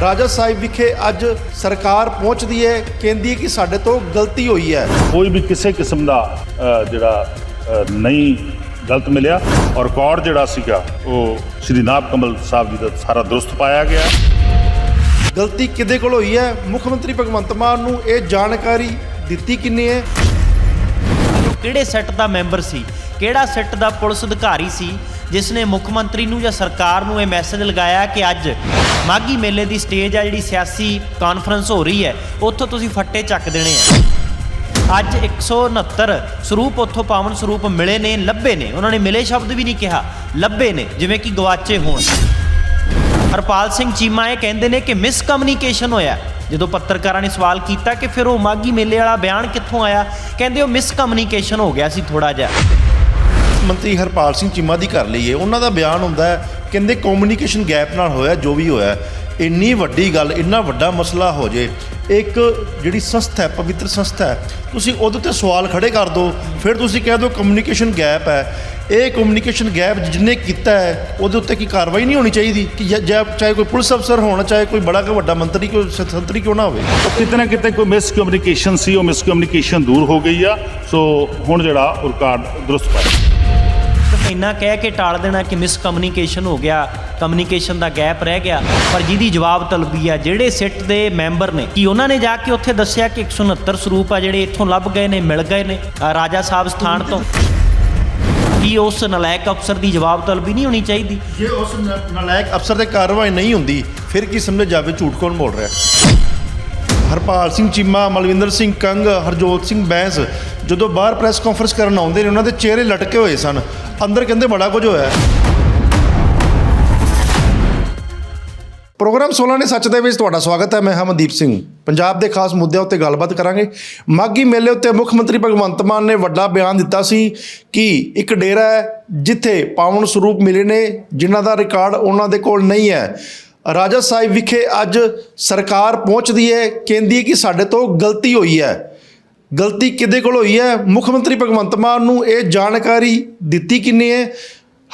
ਰਾਜਾ ਸਾਹਿਬ ਵਿਖੇ ਅੱਜ ਸਰਕਾਰ ਪਹੁੰਚਦੀ ਹੈ ਕਹਿੰਦੀ ਹੈ ਕਿ ਸਾਡੇ ਤੋਂ ਗਲਤੀ ਹੋਈ ਹੈ। ਕੋਈ ਵੀ ਕਿਸੇ ਕਿਸਮ ਦਾ ਜਿਹੜਾ ਨਹੀਂ ਗਲਤ ਮਿਲਿਆ ਔਰ ਰਿਕਾਰਡ ਜਿਹੜਾ ਸੀਗਾ ਉਹ ਸ਼੍ਰੀ ਨਾਭ ਕਮਲ ਸਾਹਿਬ ਜੀ ਦਾ ਸਾਰਾ ਦਰੁਸਤ ਪਾਇਆ ਗਿਆ। ਗਲਤੀ ਕਿਹਦੇ ਕੋਲ ਹੋਈ ਹੈ? ਮੁੱਖ ਮੰਤਰੀ ਭਗਵੰਤ ਮਾਨ ਨੂੰ ਇਹ ਜਾਣਕਾਰੀ ਦਿੱਤੀ ਕਿੰਨੀ ਹੈ? ਕਿਹੜੇ ਸੈੱਟ ਦਾ ਮੈਂਬਰ ਸੀ? ਕਿਹੜਾ ਸੈੱਟ ਦਾ ਪੁਲਿਸ ਅਧਿਕਾਰੀ ਸੀ? ਜਿਸ ਨੇ ਮੁੱਖ ਮੰਤਰੀ ਨੂੰ ਜਾਂ ਸਰਕਾਰ ਨੂੰ ਇਹ ਮੈਸੇਜ ਲਗਾਇਆ ਕਿ ਅੱਜ ਮਾਗੀ ਮੇਲੇ ਦੀ ਸਟੇਜ ਆ, ਜਿਹੜੀ ਸਿਆਸੀ ਕਾਨਫਰੰਸ ਹੋ ਰਹੀ ਹੈ, ਉੱਥੋਂ ਤੁਸੀਂ ਫੱਟੇ ਚੱਕ ਦੇਣੇ ਆ। ਅੱਜ 169 ਸਰੂਪ ਉੱਥੋਂ ਪਾਵਨ ਸਰੂਪ ਮਿਲੇ ਨੇ, ਲੱਭੇ ਨੇ। ਉਹਨਾਂ ਨੇ ਮਿਲੇ ਸ਼ਬਦ ਵੀ ਨਹੀਂ ਕਿਹਾ, ਲੱਭੇ ਨੇ, ਜਿਵੇਂ ਕਿ ਗਵਾਚੇ ਹੋਣ। ਹਰਪਾਲ ਸਿੰਘ ਚੀਮਾ ਇਹ ਕਹਿੰਦੇ ਨੇ ਕਿ ਮਿਸ ਕਮਿਊਨੀਕੇਸ਼ਨ ਹੋਇਆ। ਜਦੋਂ ਪੱਤਰਕਾਰਾਂ ਨੇ ਸਵਾਲ ਕੀਤਾ ਕਿ ਫਿਰ ਉਹ ਮਾਗੀ ਮੇਲੇ ਵਾਲਾ ਬਿਆਨ ਕਿੱਥੋਂ ਆਇਆ, ਕਹਿੰਦੇ ਉਹ ਮਿਸ ਕਮਿਊਨੀਕੇਸ਼ਨ ਹੋ ਗਿਆ ਸੀ ਥੋੜਾ ਜਿਹਾ। ਮੰਤਰੀ ਹਰਪਾਲ ਸਿੰਘ ਚੀਮਾ ਦੀ ਕਰ ਲਈਏ ਉਹਨਾਂ ਦਾ ਬਿਆਨ ਹੁੰਦਾ ਹੈ, ਕਹਿੰਦੇ ਕਮਿਊਨੀਕੇਸ਼ਨ ਗੈਪ ਨਾਲ ਹੋਇਆ, ਜੋ ਵੀ ਹੋਇਆ, ਇੰਨੀ ਵੱਡੀ ਗੱਲ, ਇੰਨਾ ਵੱਡਾ ਮਸਲਾ ਹੋ ਜੇ, ਇੱਕ ਜਿਹੜੀ ਸੰਸਥਾ ਹੈ, ਪਵਿੱਤਰ ਸੰਸਥਾ ਹੈ, ਤੁਸੀਂ ਉਹਦੇ ਤੇ ਸਵਾਲ ਖੜੇ ਕਰ ਦਿਓ, ਫਿਰ ਤੁਸੀਂ ਕਹਿ ਦਿਓ ਕਮਿਊਨੀਕੇਸ਼ਨ ਗੈਪ ਹੈ। ਇਹ ਕਮਿਊਨੀਕੇਸ਼ਨ ਗੈਪ ਜਿੰਨੇ ਕੀਤਾ ਹੈ, ਉਹਦੇ ਉੱਤੇ ਕੀ ਕਾਰਵਾਈ ਨਹੀਂ ਹੋਣੀ ਚਾਹੀਦੀ, ਕਿ ਚਾਹੇ ਕੋਈ ਪੁਲਿਸ ਅਫਸਰ ਹੋਣਾ, ਚਾਹੇ ਕੋਈ ਬੜਾ ਕੋਈ ਵੱਡਾ ਮੰਤਰੀ, ਕੋਈ ਸੰਤਰੀ ਕਿਉਂ ਨਾ ਹੋਵੇ। ਉਹ ਕਿਤੇ ਨਾ ਕਿਤੇ ਕੋਈ ਮਿਸ ਕਮਿਊਨੀਕੇਸ਼ਨ ਸੀ, ਉਹ ਮਿਸ ਕਮਿਊਨੀਕੇਸ਼ਨ ਦੂਰ ਹੋ ਗਈ ਆ, ਸੋ ਹੁਣ ਜਿਹੜਾ ਉਹ ਕਾਰਡ ਦਰੁਸਤ ਪਾਇਆ। ਇੰਨਾ ਕਹਿ ਕੇ ਟਾਲ ਦੇਣਾ ਕਿ ਮਿਸ ਕਮਿਊਨੀਕੇਸ਼ਨ ਹੋ ਗਿਆ ਕਮਿਊਨੀਕੇਸ਼ਨ ਦਾ ਗੈਪ ਰਹਿ ਗਿਆ, ਪਰ ਜਿਹਦੀ ਜਵਾਬ ਤਲਬੀ ਆ, ਜਿਹੜੇ ਸਿੱਟ ਦੇ ਮੈਂਬਰ ਨੇ, ਕਿ ਉਹਨਾਂ ਨੇ ਜਾ ਕੇ ਉੱਥੇ ਦੱਸਿਆ ਕਿ 169 ਸਰੂਪ ਆ ਜਿਹੜੇ ਇੱਥੋਂ ਲੱਭ ਗਏ ਨੇ, ਮਿਲ ਗਏ ਨੇ ਰਾਜਾ ਸਾਹਿਬ ਸਥਾਨ ਤੋਂ? ਕੀ ਉਸ ਨਲਾਇਕ ਅਫਸਰ ਦੀ ਜਵਾਬ ਤਲਬੀ ਨਹੀਂ ਹੋਣੀ ਚਾਹੀਦੀ? ਜੇ ਉਸ ਨਲਾਇਕ ਅਫਸਰ ਤੇ ਕਾਰਵਾਈ ਨਹੀਂ ਹੁੰਦੀ, ਫਿਰ ਕੀ ਸਮਝ ਜਾਵੇ ਝੂਠ ਕੌਣ ਬੋਲ ਰਿਹਾ? ਹਰਪਾਲ ਸਿੰਘ ਚੀਮਾ, ਮਲਵਿੰਦਰ ਸਿੰਘ ਕੰਗ, ਹਰਜੋਤ ਸਿੰਘ ਬੈਂਸ ਜਦੋਂ ਬਾਹਰ ਪ੍ਰੈਸ ਕਾਨਫਰੰਸ ਕਰਨ ਆਉਂਦੇ ਨੇ, ਉਹਨਾਂ ਦੇ ਚਿਹਰੇ ਲਟਕੇ ਹੋਏ ਸਨ। ਅੰਦਰ ਕਹਿੰਦੇ ਬੜਾ ਕੁਝ ਹੋਇਆ। ਪ੍ਰੋਗਰਾਮ 16 ਨੇ ਸੱਚ ਦੇ ਵਿੱਚ ਤੁਹਾਡਾ ਸਵਾਗਤ ਹੈ, ਮੈਂ ਹਾਂ ਸਿੰਘ। ਪੰਜਾਬ ਦੇ ਖਾਸ ਮੁੱਦਿਆਂ ਉੱਤੇ ਗੱਲਬਾਤ ਕਰਾਂਗੇ। ਮਾਗੀ ਮੇਲੇ ਉੱਤੇ ਮੁੱਖ ਮੰਤਰੀ ਭਗਵੰਤ ਮਾਨ ਨੇ ਵੱਡਾ ਬਿਆਨ ਦਿੱਤਾ ਸੀ ਕਿ ਇੱਕ ਡੇਰਾ ਹੈ ਜਿੱਥੇ ਪਾਵਨ ਸਰੂਪ ਮਿਲੇ ਨੇ, ਜਿਨ੍ਹਾਂ ਦਾ ਰਿਕਾਰਡ ਉਹਨਾਂ ਦੇ ਕੋਲ ਨਹੀਂ ਹੈ। ਰਾਜਾ ਸਾਹਿਬ ਵਿਖੇ ਅੱਜ ਸਰਕਾਰ ਪਹੁੰਚਦੀ ਹੈ, ਕਹਿੰਦੀ ਹੈ ਕਿ ਸਾਡੇ ਤੋਂ ਗਲਤੀ ਹੋਈ ਹੈ। ਗਲਤੀ ਕਿਹਦੇ ਕੋਲ ਹੋਈ ਹੈ? ਮੁੱਖ ਮੰਤਰੀ ਭਗਵੰਤ ਮਾਨ ਨੂੰ ਇਹ ਜਾਣਕਾਰੀ ਦਿੱਤੀ ਕਿੰਨੀ ਹੈ?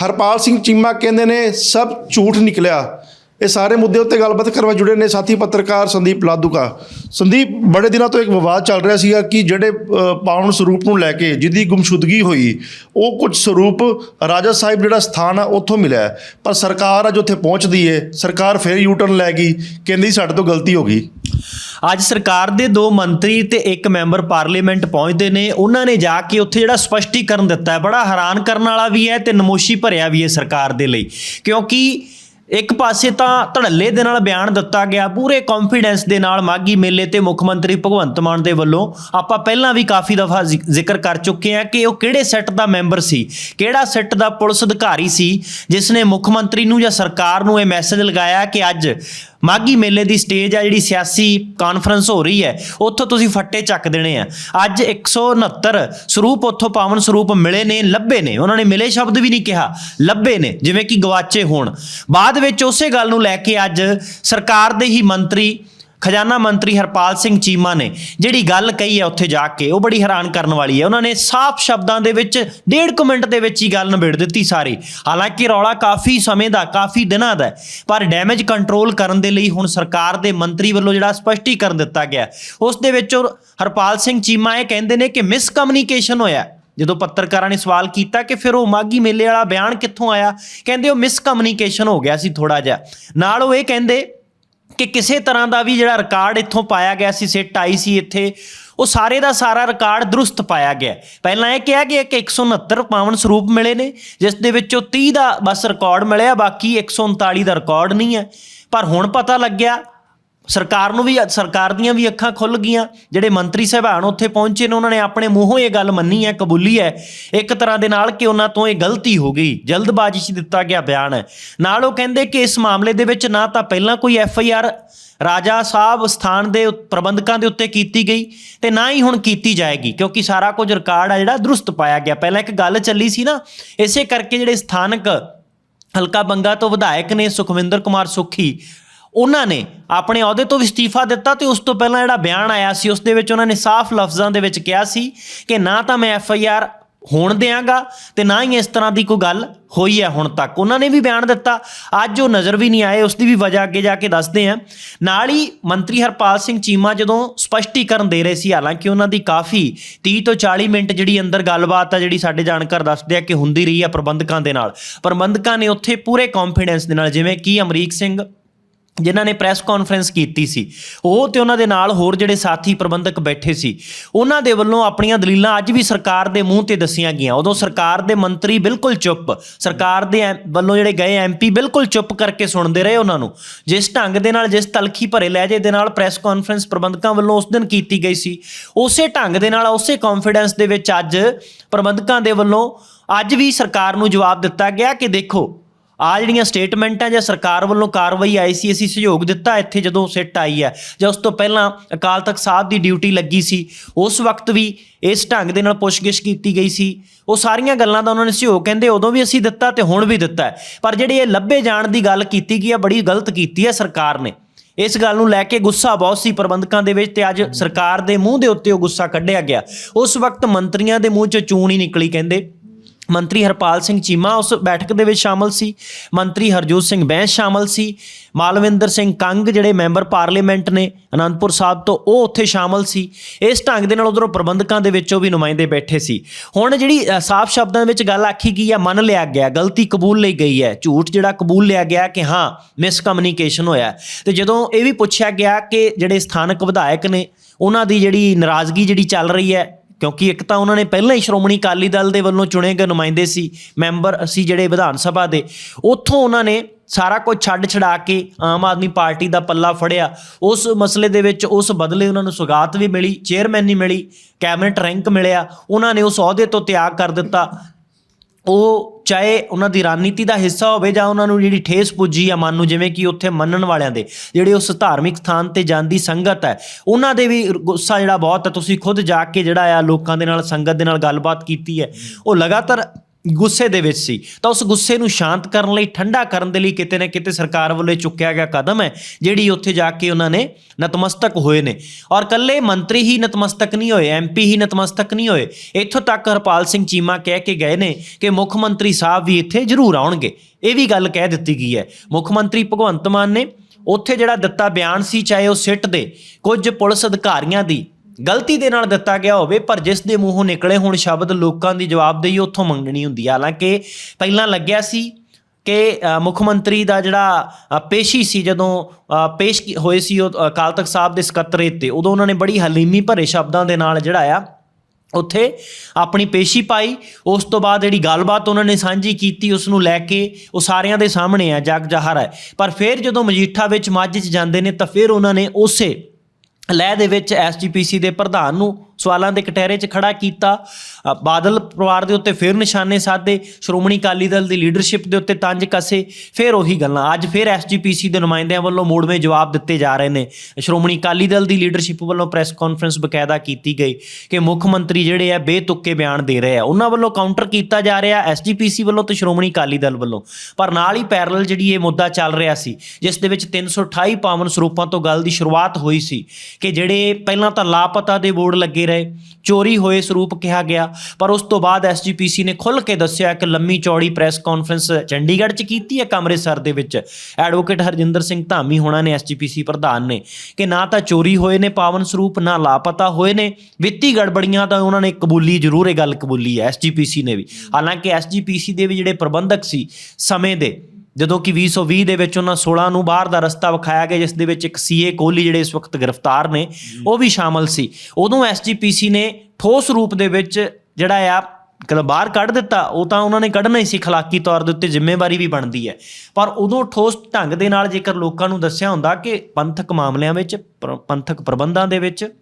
ਹਰਪਾਲ ਸਿੰਘ ਚੀਮਾ ਕਹਿੰਦੇ ਨੇ, ਸਭ ਝੂਠ ਨਿਕਲਿਆ। ਇਹ ਸਾਰੇ ਮੁੱਦੇ ਉੱਤੇ ਗੱਲਬਾਤ ਕਰਵਾ ਜੁੜੇ ਨੇ ਸਾਥੀ ਪੱਤਰਕਾਰ ਸੰਦੀਪ ਲਾਦੂਕਾ। ਸੰਦੀਪ ਬੜੇ ਦਿਨਾਂ ਤੋਂ ਇੱਕ ਵਿਵਾਦ ਚੱਲ ਰਿਹਾ ਸੀਗਾ ਕਿ ਜਿਹੜੇ ਅ, ਸਰੂਪ ਨੂੰ ਲੈ ਕੇ ਜਿਹਦੀ ਗੁੰਮਸ਼ੁਦਗੀ ਹੋਈ ਉਹ ਕੁਝ ਸਰੂਪ ਰਾਜਾ ਸਾਹਿਬ ਜਿਹੜਾ ਸਥਾਨ ਆ ਉੱਥੋਂ ਮਿਲਿਆ ਪਰ ਸਰਕਾਰ ਅੱਜ ਉੱਥੇ ਪਹੁੰਚਦੀ ਹੈ ਸਰਕਾਰ ਫਿਰ ਯੂ ਟਰਨ ਲੈ ਗਈ ਕਹਿੰਦੀ ਸਾਡੇ ਤੋਂ ਗਲਤੀ ਹੋ ਗਈ। ਅੱਜ ਸਰਕਾਰ ਦੇ ਦੋ ਮੰਤਰੀ ਤੇ ਇੱਕ ਮੈਂਬਰ ਪਾਰਲੀਮੈਂਟ ਪਹੁੰਚਦੇ ਨੇ ਉਹਨਾਂ ਨੇ ਜਾ ਕੇ ਉੱਥੇ ਜਿਹੜਾ ਸਪਸ਼ਟੀਕਰਨ ਦਿੱਤਾ ਹੈ ਬੜਾ ਹੈਰਾਨ ਕਰਨ ਵਾਲਾ ਵੀ ਹੈ ਤੇ ਨਮੋਸ਼ੀ ਭਰਿਆ ਵੀ ਹੈ ਸਰਕਾਰ ਦੇ ਲਈ। ਕਿਉਂਕਿ ਇੱਕ ਪਾਸੇ ਤਾਂ ਧੜੱਲੇ ਦੇ ਨਾਲ ਬਿਆਨ ਦਿੱਤਾ ਗਿਆ, ਪੂਰੇ ਕੌਨਫੀਡੈਂਸ ਦੇ ਨਾਲ ਮਾਗੀ ਮੇਲੇ ਤੇ ਮੁੱਖ ਮੰਤਰੀ ਭਗਵੰਤ ਮਾਨ ਦੇ ਵੱਲੋਂ ਆਪਾਂ ਪਹਿਲਾਂ ਵੀ ਕਾਫੀ ਦਫਾ ਜ਼ਿਕਰ ਕਰ ਚੁੱਕੇ ਹਾਂ ਕਿ ਉਹ ਕਿਹੜੇ ਸੈੱਟ ਦਾ ਮੈਂਬਰ ਸੀ, ਕਿਹੜਾ ਸੈੱਟ ਦਾ ਪੁਲਿਸ ਅਧਿਕਾਰੀ ਸੀ, ਜਿਸ ਨੇ ਮੁੱਖ ਮੰਤਰੀ ਨੂੰ ਜਾਂ ਸਰਕਾਰ ਨੂੰ ਇਹ ਮੈਸੇਜ ਲਗਾਇਆ ਕਿ ਅੱਜ ਮਾਗੀ ਮੇਲੇ ਦੀ ਸਟੇਜ ਆ ਜਿਹੜੀ ਸਿਆਸੀ ਕਾਨਫਰੰਸ ਹੋ ਰਹੀ ਹੈ, ਉੱਥੋਂ ਤੁਸੀਂ ਫੱਟੇ ਚੱਕ ਦੇਣੇ ਆ। ਅੱਜ 169 ਸਰੂਪ ਉੱਥੋਂ ਪਾਵਨ ਸਰੂਪ ਮਿਲੇ ਨੇ, ਲੱਭੇ ਨੇ। ਉਹਨਾਂ ਨੇ ਮਿਲੇ ਸ਼ਬਦ ਵੀ ਨਹੀਂ ਕਿਹਾ, ਲੱਭੇ ਨੇ, ਜਿਵੇਂ ਕਿ ਗਵਾਚੇ ਹੋਣ। ਬਾਅਦ ਵਿੱਚ ਉਸੇ ਗੱਲ ਨੂੰ ਲੈ ਕੇ ਅੱਜ ਸਰਕਾਰ ਦੇ ਹੀ ਮੰਤਰੀ ਖਜ਼ਾਨਾ ਮੰਤਰੀ ਹਰਪਾਲ ਸਿੰਘ ਚੀਮਾ ਨੇ, ਜਿਹੜੀ ਗੱਲ ਕਹੀ ਹੈ ਉੱਥੇ ਜਾ ਕੇ, ਉਹ ਬੜੀ ਹੈਰਾਨ ਕਰਨ ਵਾਲੀ ਹੈ ਉਹਨਾਂ ਨੇ ਸਾਫ਼ ਸ਼ਬਦਾਂ ਦੇ ਵਿੱਚ ਡੇਢ ਕੁ ਮਿੰਟ ਦੇ ਵਿੱਚ ਹੀ ਗੱਲ ਨਿਬੇੜ ਦਿੱਤੀ ਸਾਰੀ। ਹਾਲਾਂਕਿ ਰੌਲਾ ਕਾਫੀ ਸਮੇਂ ਦਾ, ਕਾਫੀ ਦਿਨਾਂ ਦਾ ਪਰ ਡੈਮੇਜ ਕੰਟਰੋਲ ਕਰਨ ਦੇ ਲਈ ਹੁਣ ਸਰਕਾਰ ਦੇ ਮੰਤਰੀ ਵੱਲੋਂ ਜਿਹੜਾ ਸਪਸ਼ਟੀਕਰਨ ਦਿੱਤਾ ਗਿਆ। ਉਸ ਦੇ ਵਿੱਚ ਉਹ ਹਰਪਾਲ ਸਿੰਘ ਚੀਮਾ ਇਹ ਕਹਿੰਦੇ ਨੇ ਕਿ ਮਿਸਕਮਿਊਨੀਕੇਸ਼ਨ ਹੋਇਆ। ਜਦੋਂ ਪੱਤਰਕਾਰਾਂ ਨੇ ਸਵਾਲ ਕੀਤਾ ਕਿ ਫਿਰ ਉਹ ਮਾਗੀ ਮੇਲੇ ਵਾਲਾ ਬਿਆਨ ਕਿੱਥੋਂ ਆਇਆ, ਕਹਿੰਦੇ ਉਹ ਮਿਸਕਮਿਊਨੀਕੇਸ਼ਨ ਹੋ ਗਿਆ ਸੀ ਥੋੜਾ ਜਿਹਾ। ਨਾਲ ਉਹ ਇਹ ਕਹਿੰਦੇ ਕਿ ਕਿਸੇ ਤਰ੍ਹਾਂ ਦਾ ਵੀ ਜਿਹੜਾ ਰਿਕਾਰਡ ਇੱਥੋਂ ਪਾਇਆ ਗਿਆ ਸੀ, ਸਿੱਟ ਆਈ ਸੀ ਇੱਥੇ, ਉਹ ਸਾਰੇ ਦਾ ਸਾਰਾ ਰਿਕਾਰਡ ਦਰੁਸਤ ਪਾਇਆ ਗਿਆ ਪਹਿਲਾਂ ਇਹ ਕਿਹਾ ਗਿਆ ਕਿ 169 ਪਾਵਨ ਸਰੂਪ ਮਿਲੇ ਨੇ, ਜਿਸ ਦੇ ਵਿੱਚੋਂ 30 ਦਾ ਬਸ ਰਿਕਾਰਡ ਮਿਲਿਆ, ਬਾਕੀ 139 ਦਾ ਰਿਕਾਰਡ ਨਹੀਂ ਹੈ। ਪਰ ਹੁਣ ਪਤਾ ਲੱਗਿਆ ਸਰਕਾਰ ਨੂੰ ਵੀ ਸਰਕਾਰ ਦੀਆਂ ਵੀ ਅੱਖਾਂ ਖੁੱਲ ਗਈਆਂ। ਜਿਹੜੇ ਮੰਤਰੀ ਸਹਿਬਾਨ ਉੱਥੇ ਪਹੁੰਚੇ ਨੇ, ਉਹਨਾਂ ਨੇ ਆਪਣੇ ਮੂੰਹੋਂ ਇਹ ਗੱਲ ਮੰਨੀ ਹੈ, ਕਬੂਲੀ ਹੈ। ਇੱਕ ਤਰ੍ਹਾਂ ਦੇ ਨਾਲ ਕਿ ਉਹਨਾਂ ਤੋਂ ਇਹ ਗਲਤੀ ਹੋ ਗਈ। ਜਲਦਬਾਜ਼ੀ 'ਚ ਦਿੱਤਾ ਗਿਆ ਬਿਆਨ। ਹੈ ਨਾਲ ਉਹ ਕਹਿੰਦੇ ਕਿ ਇਸ ਮਾਮਲੇ ਦੇ ਵਿੱਚ ਨਾ ਤਾਂ ਪਹਿਲਾਂ ਕੋਈ F I R Raja Sahib ਸਥਾਨ ਦੇ ਪ੍ਰਬੰਧਕਾਂ ਦੇ ਉੱਤੇ ਕੀਤੀ ਗਈ ਤੇ ਨਾ ਹੀ ਹੁਣ ਕੀਤੀ ਜਾਏਗੀ, ਕਿਉਂਕਿ ਸਾਰਾ ਕੁਝ ਰਿਕਾਰਡ ਆ ਜਿਹੜਾ ਦਰੁਸਤ ਪਾਇਆ ਗਿਆ। ਪਹਿਲਾਂ ਇੱਕ ਗੱਲ ਚੱਲੀ ਸੀ ਨਾ, ਇਸੇ ਕਰਕੇ ਜਿਹੜੇ ਸਥਾਨਕ ਹਲਕਾ ਬੰਗਾ ਤੋਂ ਵਿਧਾਇਕ ਨੇ ਸੁਖਵਿੰਦਰ ਕੁਮਾਰ ਸੁਖੀ ਉਹਨਾਂ ਨੇ ਆਪਣੇ ਅਹੁਦੇ ਤੋਂ ਵੀ ਅਸਤੀਫਾ ਦਿੱਤਾ ਤੇ ਉਸ ਤੋਂ ਪਹਿਲਾਂ ਜਿਹੜਾ ਬਿਆਨ ਆਇਆ ਸੀ, ਉਸ ਦੇ ਵਿੱਚ ਉਹਨਾਂ ਨੇ ਸਾਫ਼ ਲਫ਼ਜ਼ਾਂ ਦੇ ਵਿੱਚ ਕਿਹਾ ਸੀ ਕਿ ਨਾ ਤਾਂ ਮੈਂ ਐਫ ਆਈ ਆਰ ਹੋਣ ਦਿਆਂਗਾ ਤੇ ਨਾ ਹੀ ਇਸ ਤਰ੍ਹਾਂ ਦੀ ਕੋਈ ਗੱਲ ਹੋਈ ਹੈ ਹੁਣ ਤੱਕ। ਉਹਨਾਂ ਨੇ ਵੀ ਬਿਆਨ ਦਿੱਤਾ। ਅੱਜ ਉਹ ਨਜ਼ਰ ਵੀ ਨਹੀਂ ਆਏ, ਉਸ ਦੀ ਵੀ ਵਜ੍ਹਾ ਅੱਗੇ ਜਾ ਕੇ ਦੱਸਦੇ ਆ। ਨਾਲ ਹੀ ਮੰਤਰੀ ਹਰਪਾਲ ਸਿੰਘ ਚੀਮਾ ਜਦੋਂ ਸਪਸ਼ਟੀਕਰਨ ਦੇ ਰਹੇ ਸੀ, ਹਾਲਾਂਕਿ ਉਹਨਾਂ ਦੀ ਕਾਫੀ 30 ਤੋਂ 40 ਮਿੰਟ ਜਿਹੜੀ ਅੰਦਰ ਗੱਲਬਾਤ ਆ, ਜਿਹੜੀ ਸਾਡੇ ਜਾਣਕਾਰ ਦੱਸਦੇ ਆ ਕਿ ਹੁੰਦੀ ਰਹੀ ਆ ਪ੍ਰਬੰਧਕਾਂ ਦੇ ਨਾਲ। ਪ੍ਰਬੰਧਕਾਂ ਨੇ ਉੱਥੇ ਪੂਰੇ ਕੌਨਫੀਡੈਂਸ ਦੇ ਨਾਲ, ਜਿਵੇਂ ਕਿ ਅਮਰੀਕ ਸਿੰਘ ਜਿਨ੍ਹਾਂ ਨੇ ਪ੍ਰੈਸ ਕਾਨਫਰੰਸ ਕੀਤੀ ਸੀ, ਉਹ ਤੇ ਉਹਨਾਂ ਦੇ ਨਾਲ ਹੋਰ ਜਿਹੜੇ ਸਾਥੀ ਪ੍ਰਬੰਧਕ ਬੈਠੇ ਸੀ, ਉਹਨਾਂ ਦੇ ਵੱਲੋਂ ਆਪਣੀਆਂ ਦਲੀਲਾਂ ਅੱਜ ਵੀ ਸਰਕਾਰ ਦੇ ਮੂੰਹ ਤੇ ਦੱਸੀਆਂ ਗਈਆਂ। ਉਦੋਂ ਸਰਕਾਰ ਦੇ ਮੰਤਰੀ ਬਿਲਕੁਲ ਚੁੱਪ, ਸਰਕਾਰ ਦੇ ਐਮ- ਵੱਲੋਂ ਜਿਹੜੇ ਗਏ ਐਮਪੀ ਬਿਲਕੁਲ ਚੁੱਪ ਕਰਕੇ ਸੁਣਦੇ ਰਹੇ ਉਹਨਾਂ ਨੂੰ। ਜਿਸ ਢੰਗ ਦੇ ਨਾਲ, ਜਿਸ ਤਲਖੀ ਭਰੇ ਲਹਿਜੇ ਦੇ ਨਾਲ ਪ੍ਰੈਸ ਕਾਨਫਰੰਸ ਪ੍ਰਬੰਧਕਾਂ ਵੱਲੋਂ ਉਸ ਦਿਨ ਕੀਤੀ ਗਈ ਸੀ, ਉਸੇ ਢੰਗ ਦੇ ਨਾਲ, ਉਸੇ ਕੌਨਫੀਡੈਂਸ ਦੇ ਵਿੱਚ ਅੱਜ ਪ੍ਰਬੰਧਕਾਂ ਦੇ ਵੱਲੋਂ ਅੱਜ ਵੀ ਸਰਕਾਰ ਨੂੰ ਜਵਾਬ ਦਿੱਤਾ ਗਿਆ ਕਿ ਦੇਖੋ ਆ ਜਿਹੜੀਆਂ ਸਟੇਟਮੈਂਟਾਂ ਜਾਂ ਸਰਕਾਰ ਵੱਲੋਂ ਕਾਰਵਾਈ ਆਈ ਸੀ ਅਸੀਂ ਸਹਿਯੋਗ ਦਿੱਤਾ ਇੱਥੇ ਜਦੋਂ ਸਿੱਟ ਆਈ ਹੈ, ਜਾਂ ਉਸ ਤੋਂ ਪਹਿਲਾਂ ਅਕਾਲ ਤਖਤ ਸਾਹਿਬ ਦੀ ਡਿਊਟੀ ਲੱਗੀ ਸੀ, ਉਸ ਵਕਤ ਵੀ ਇਸ ਢੰਗ ਦੇ ਨਾਲ ਪੁੱਛਗਿੱਛ ਕੀਤੀ ਗਈ ਸੀ। ਉਹ ਸਾਰੀਆਂ ਗੱਲਾਂ ਦਾ ਉਹਨਾਂ ਨੇ ਸਹਿਯੋਗ ਕਹਿੰਦੇ ਉਦੋਂ ਵੀ ਅਸੀਂ ਦਿੱਤਾ ਤੇ ਹੁਣ ਵੀ ਦਿੱਤਾ ਪਰ ਜਿਹੜੀ ਇਹ ਲੱਭੇ ਜਾਣ ਦੀ ਗੱਲ ਕੀਤੀ ਗਈ ਹੈ ਬੜੀ ਗਲਤ ਕੀਤੀ ਹੈ ਸਰਕਾਰ ਨੇ। ਇਸ ਗੱਲ ਨੂੰ ਲੈ ਕੇ ਗੁੱਸਾ ਬਹੁਤ ਸੀ ਪ੍ਰਬੰਧਕਾਂ ਦੇ ਵਿੱਚ ਤੇ ਅੱਜ ਸਰਕਾਰ ਦੇ ਮੂੰਹ ਦੇ ਉੱਤੇ ਉਹ ਗੁੱਸਾ ਕੱਢਿਆ ਗਿਆ। ਉਸ ਵਕਤ ਮੰਤਰੀਆਂ ਦੇ ਮੂੰਹ 'ਚ ਚੂਣ ਹੀ ਨਿਕਲੀ ਕਹਿੰਦੇ। ਮੰਤਰੀ ਹਰਪਾਲ ਸਿੰਘ ਚੀਮਾ ਉਸ ਬੈਠਕ ਦੇ ਵਿੱਚ ਸ਼ਾਮਲ ਸੀ। ਮੰਤਰੀ ਹਰਜੋਤ ਸਿੰਘ ਬੈਂਸ ਸ਼ਾਮਲ ਸੀ। ਮਾਲਵਿੰਦਰ ਸਿੰਘ ਕੰਗ, ਜਿਹੜੇ ਮੈਂਬਰ ਪਾਰਲੀਮੈਂਟ ਨੇ ਅਨੰਦਪੁਰ ਸਾਹਿਬ ਤੋਂ, ਉਹ ਉੱਥੇ ਸ਼ਾਮਲ ਸੀ। ਇਸ ਢੰਗ ਦੇ ਨਾਲ ਉਧਰੋਂ ਪ੍ਰਬੰਧਕਾਂ ਦੇ ਵਿੱਚੋਂ ਵੀ ਨੁਮਾਇੰਦੇ ਬੈਠੇ ਸੀ। ਹੁਣ ਜਿਹੜੀ ਸਾਫ਼ ਸ਼ਬਦਾਂ ਵਿੱਚ ਗੱਲ ਆਖੀ ਗਈ ਹੈ ਮੰਨ ਲਿਆ ਗਿਆ, ਗਲਤੀ ਕਬੂਲ ਲਈ ਗਈ ਹੈ। ਝੂਠ ਜਿਹੜਾ ਕਬੂਲ ਲਿਆ ਗਿਆ ਕਿ ਹਾਂ ਮਿਸਕਮਿਊਨੀਕੇਸ਼ਨ ਹੋਇਆ ਹੈ। ਤੇ ਜਦੋਂ ਇਹ ਵੀ ਪੁੱਛਿਆ ਗਿਆ ਕਿ ਜਿਹੜੇ ਸਥਾਨਕ ਵਿਧਾਇਕ ਨੇ, ਉਹਨਾਂ ਦੀ ਜਿਹੜੀ ਨਾਰਾਜ਼ਗੀ ਜਿਹੜੀ ਚੱਲ ਰਹੀ ਹੈ ਕਿਉਂਕਿ ਇੱਕ ਤਾਂ ਉਹਨਾਂ ਨੇ ਪਹਿਲਾਂ ਹੀ ਸ਼੍ਰੋਮਣੀ ਅਕਾਲੀ ਦਲ ਦੇ ਵੱਲੋਂ ਚੁਣੇ ਗਏ ਨੁਮਾਇੰਦੇ ਸੀ, ਮੈਂਬਰ ਅਸੀਂ ਜਿਹੜੇ ਵਿਧਾਨ ਸਭਾ ਦੇ, ਉੱਥੋਂ ਉਹਨਾਂ ਨੇ ਸਾਰਾ ਕੁਝ ਛੱਡ ਛਡਾ ਕੇ ਆਮ ਆਦਮੀ ਪਾਰਟੀ ਦਾ ਪੱਲਾ ਫੜਿਆ। ਉਸ ਮਸਲੇ ਦੇ ਵਿੱਚ ਉਸ ਬਦਲੇ ਉਹਨਾਂ ਨੂੰ ਸੁਗਾਤ ਵੀ ਮਿਲੀ, ਚੇਅਰਮੈਨ ਨਹੀਂ ਮਿਲੀ, ਕੈਬਨਿਟ ਰੈਂਕ ਮਿਲਿਆ, ਉਹਨਾਂ ਨੇ ਉਸ ਅਹੁਦੇ ਤੋਂ ਤਿਆਗ ਕਰ ਦਿੱਤਾ। ਉਹ ਚਾਹੇ ਉਹਨਾਂ ਦੀ ਰਣਨੀਤੀ ਦਾ ਹਿੱਸਾ ਹੋਵੇ ਜਾਂ ਉਹਨਾਂ ਨੂੰ ਜਿਹੜੀ ਠੇਸ ਪੁੱਜੀ ਆ ਮਨ ਨੂੰ, ਜਿਵੇਂ ਕਿ ਉੱਥੇ ਮੰਨਣ ਵਾਲਿਆਂ ਦੇ, ਜਿਹੜੇ ਉਸ ਧਾਰਮਿਕ ਸਥਾਨ ਤੇ ਜਾਂਦੀ ਸੰਗਤ ਹੈ, ਉਹਨਾਂ ਦੇ ਵੀ ਗੁੱਸਾ ਜਿਹੜਾ ਬਹੁਤ ਹੈ, ਤੁਸੀਂ ਖੁਦ ਜਾ ਕੇ ਜਿਹੜਾ ਆ ਲੋਕਾਂ ਦੇ ਨਾਲ, ਸੰਗਤ ਦੇ ਨਾਲ ਗੱਲਬਾਤ ਕੀਤੀ ਹੈ। ਉਹ ਲਗਾਤਾਰ ਗੁੱਸੇ ਦੇ ਵਿੱਚ ਸੀ। ਤਾਂ ਉਸ ਗੁੱਸੇ ਨੂੰ ਸ਼ਾਂਤ ਕਰਨ ਲਈ, ਠੰਡਾ ਕਰਨ ਦੇ ਲਈ ਕਿਤੇ ਨਾ ਕਿਤੇ ਸਰਕਾਰ ਵੱਲੋਂ ਚੁੱਕਿਆ ਗਿਆ ਕਦਮ ਹੈ, ਜਿਹੜੀ ਉੱਥੇ ਜਾ ਕੇ ਉਹਨਾਂ ਨੇ ਨਤਮਸਤਕ ਹੋਏ ਨੇ। ਔਰ ਕੱਲੇ ਮੰਤਰੀ ਹੀ ਨਤਮਸਤਕ ਨਹੀਂ ਹੋਏ ਐਮਪੀ ਹੀ ਨਤਮਸਤਕ ਨਹੀਂ ਹੋਏ। ਇੱਥੋਂ ਤੱਕ ਹਰਪਾਲ ਸਿੰਘ ਚੀਮਾ ਕਹਿ ਕੇ ਗਏ ਨੇ ਕਿ ਮੁੱਖ ਮੰਤਰੀ ਸਾਹਿਬ ਵੀ ਇੱਥੇ ਜ਼ਰੂਰ ਆਉਣਗੇ। ਇਹ ਵੀ ਗੱਲ ਕਹਿ ਦਿੱਤੀ ਗਈ ਹੈ। ਮੁੱਖ ਮੰਤਰੀ ਭਗਵੰਤ ਮਾਨ ਨੇ ਉੱਥੇ ਜਿਹੜਾ ਦਿੱਤਾ ਬਿਆਨ ਸੀ, ਚਾਹੇ ਉਹ ਸਿੱਟ ਦੇ, ਕੁਝ ਪੁਲਿਸ ਅਧਿਕਾਰੀਆਂ ਦੀ ਗਲਤੀ ਦੇ ਨਾਲ ਦਿੱਤਾ ਗਿਆ ਹੋਵੇ, ਪਰ ਜਿਸ ਦੇ ਮੂੰਹੋਂ ਨਿਕਲੇ ਹੁਣ ਸ਼ਬਦ ਲੋਕਾਂ ਦੀ ਜਵਾਬਦੇਹੀ ਉੱਥੋਂ ਮੰਗਣੀ ਹੁੰਦੀ ਹੈ ਹਾਲਾਂਕਿ ਪਹਿਲਾਂ ਲੱਗਿਆ ਸੀ ਕਿ ਮੁੱਖ ਮੰਤਰੀ ਦਾ ਜਿਹੜਾ ਪੇਸ਼ੀ ਸੀ, ਜਦੋਂ ਪੇਸ਼ ਹੋਏ ਸੀ ਉਹ ਅਕਾਲ ਤਖਤ ਸਾਹਿਬ ਦੇ ਸਕੱਤਰੇਤ ਤੇ, ਉਦੋਂ ਉਹਨਾਂ ਨੇ ਬੜੀ ਹਲੀਮੀ ਭਰੇ ਸ਼ਬਦਾਂ ਦੇ ਨਾਲ ਜਿਹੜਾ ਆ, ਉੱਥੇ ਆਪਣੀ ਪੇਸ਼ੀ ਪਾਈ। ਉਸ ਤੋਂ ਬਾਅਦ ਜਿਹੜੀ ਗੱਲਬਾਤ ਉਹਨਾਂ ਨੇ ਸਾਂਝੀ ਕੀਤੀ, ਉਸ ਨੂੰ ਲੈ ਕੇ ਉਹ ਸਾਰਿਆਂ ਦੇ ਸਾਹਮਣੇ ਆ, ਜਗ ਜ਼ਾਹਰ ਹੈ। ਪਰ ਫਿਰ ਜਦੋਂ ਮਜੀਠਾ ਵਿੱਚ ਮੱਝ 'ਚ ਜਾਂਦੇ ਨੇ, ਤਾਂ ਫਿਰ ਉਹਨਾਂ ਨੇ ਉਸੇ ਲਹਿ ਦੇ ਵਿੱਚ ਐਸਜੀਪੀਸੀ ਦੇ ਪ੍ਰਧਾਨ ਨੂੰ ਸਵਾਲਾਂ ਦੇ ਕਟਹਿਰੇ 'ਚ ਖੜਾ ਕੀਤਾ। ਬਾਦਲ ਪਰਿਵਾਰ ਦੇ ਉੱਤੇ ਫਿਰ ਨਿਸ਼ਾਨੇ ਸਾਧੇ। ਸ਼੍ਰੋਮਣੀ ਅਕਾਲੀ ਦਲ ਦੀ ਲੀਡਰਸ਼ਿਪ ਦੇ ਉੱਤੇ ਤੰਜ ਕਸੇ। ਫਿਰ ਉਹੀ ਗੱਲਾਂ। ਅੱਜ ਫਿਰ ਐਸਜੀਪੀਸੀ ਦੇ ਨੁਮਾਇੰਦਿਆਂ ਵੱਲੋਂ ਮੋੜਵੇਂ ਜਵਾਬ ਦਿੱਤੇ ਜਾ ਰਹੇ ਨੇ। ਸ਼੍ਰੋਮਣੀ ਅਕਾਲੀ ਦਲ ਦੀ ਲੀਡਰਸ਼ਿਪ ਵੱਲੋਂ ਪ੍ਰੈਸ ਕਾਨਫਰੰਸ ਬਕਾਇਦਾ ਕੀਤੀ ਗਈ ਕਿ ਮੁੱਖ ਮੰਤਰੀ ਜਿਹੜੇ ਆ ਬੇਤੁੱਕੇ ਬਿਆਨ ਦੇ ਰਹੇ ਆ। ਉਹਨਾਂ ਵੱਲੋਂ ਕਾਊਂਟਰ ਕੀਤਾ ਜਾ ਰਿਹਾ ਐਸਜੀਪੀਸੀ ਵੱਲੋਂ ਤੇ ਸ਼੍ਰੋਮਣੀ ਅਕਾਲੀ ਦਲ ਵੱਲੋਂ। ਪਰ ਨਾਲ ਹੀ ਪੈਰਲਲ ਜਿਹੜੀ ਇਹ ਮੁੱਦਾ ਚੱਲ ਰਿਹਾ ਸੀ, ਜਿਸ ਦੇ ਵਿੱਚ 328 ਪਾਵਨ ਸਰੂਪਾਂ ਤੋਂ ਗੱਲ ਦੀ ਸ਼ੁਰੂਆਤ ਹੋਈ ਸੀ ਕਿ ਜਿਹੜੇ ਪਹਿਲਾਂ ਤਾਂ ਲਾਪਤਾ ਦੇ ਬੋਰਡ ਲੱਗੇ ਰਹੇ। ਚੋਰੀ ਹੋਏ ਸਰੂਪ ਕਿਹਾ ਗਿਆ। ਪਰ ਉਸ ਤੋਂ ਬਾਅਦ ਐਸਜੀਪੀਸੀ ਨੇ ਖੁੱਲ੍ਹ ਕੇ ਦੱਸਿਆ ਕਿ ਲੰਮੀ ਚੌੜੀ ਪ੍ਰੈਸ ਕਾਨਫਰੰਸ ਚੰਡੀਗੜ੍ਹ 'ਚ ਕੀਤੀ ਹੈ ਅੰਮ੍ਰਿਤਸਰ ਦੇ ਵਿੱਚ। ਐਡਵੋਕੇਟ ਹਰਜਿੰਦਰ ਸਿੰਘ ਧਾਮੀ ਹੋਣਾ ਨੇ ਐਸਜੀਪੀਸੀ ਪ੍ਰਧਾਨ ਨੇ ਕਿ ਨਾ ਤਾਂ ਚੋਰੀ ਹੋਏ ਨੇ ਪਾਵਨ ਸਰੂਪ, ਨਾ ਲਾਪਤਾ ਹੋਏ ਨੇ। ਵਿੱਤੀ ਗੜਬੜੀਆਂ ਤਾਂ ਉਹਨਾਂ ਨੇ ਕਬੂਲੀ, ਜ਼ਰੂਰ ਇਹ ਗੱਲ ਕਬੂਲੀ ਹੈ ਐਸਜੀਪੀਸੀ ਨੇ ਵੀ। ਹਾਲਾਂਕਿ ਐਸਜੀਪੀਸੀ ਦੇ ਵੀ ਜਿਹੜੇ ਪ੍ਰਬੰਧਕ ਸੀ, ਸਮੇਂ ਦੇ ਜਦੋਂ ਕਿ 2020 ਦੇ ਵਿੱਚ ਉਹਨਾਂ 16 ਨੂੰ ਬਾਹਰ ਦਾ ਰਸਤਾ ਵਿਖਾਇਆ ਗਿਆ, ਜਿਸ ਦੇ ਵਿੱਚ ਇੱਕ ਸੀਏ ਕੋਹਲੀ ਜਿਹੜੇ ਇਸ ਵਕਤ ਗ੍ਰਿਫਤਾਰ ਨੇ, ਉਹ ਵੀ ਸ਼ਾਮਲ ਸੀ। ਉਦੋਂ ਐਸਜੀਪੀਸੀ ਨੇ ਠੋਸ ਰੂਪ ਦੇ ਵਿੱਚ ਜਿਹੜਾ ਆ, ਕਦ ਬਾਹਰ ਕੱਢ ਦਿੱਤਾ, ਉਹ ਤਾਂ ਉਹਨਾਂ ਨੇ ਕੱਢਣਾ ਹੀ ਸੀ, ਖਲਾਕੀ ਤੌਰ ਦੇ ਉੱਤੇ ਜ਼ਿੰਮੇਵਾਰੀ ਵੀ ਬਣਦੀ ਹੈ। ਪਰ ਉਦੋਂ ਠੋਸ ਢੰਗ ਦੇ ਨਾਲ ਜੇਕਰ ਲੋਕਾਂ ਨੂੰ ਦੱਸਿਆ ਹੁੰਦਾ ਕਿ ਪੰਥਕ ਮਾਮਲਿਆਂ ਵਿੱਚ ਪ੍ਰ- ਪੰਥਕ ਪ੍ਰਬੰਧਾਂ ਦੇ ਵਿੱਚ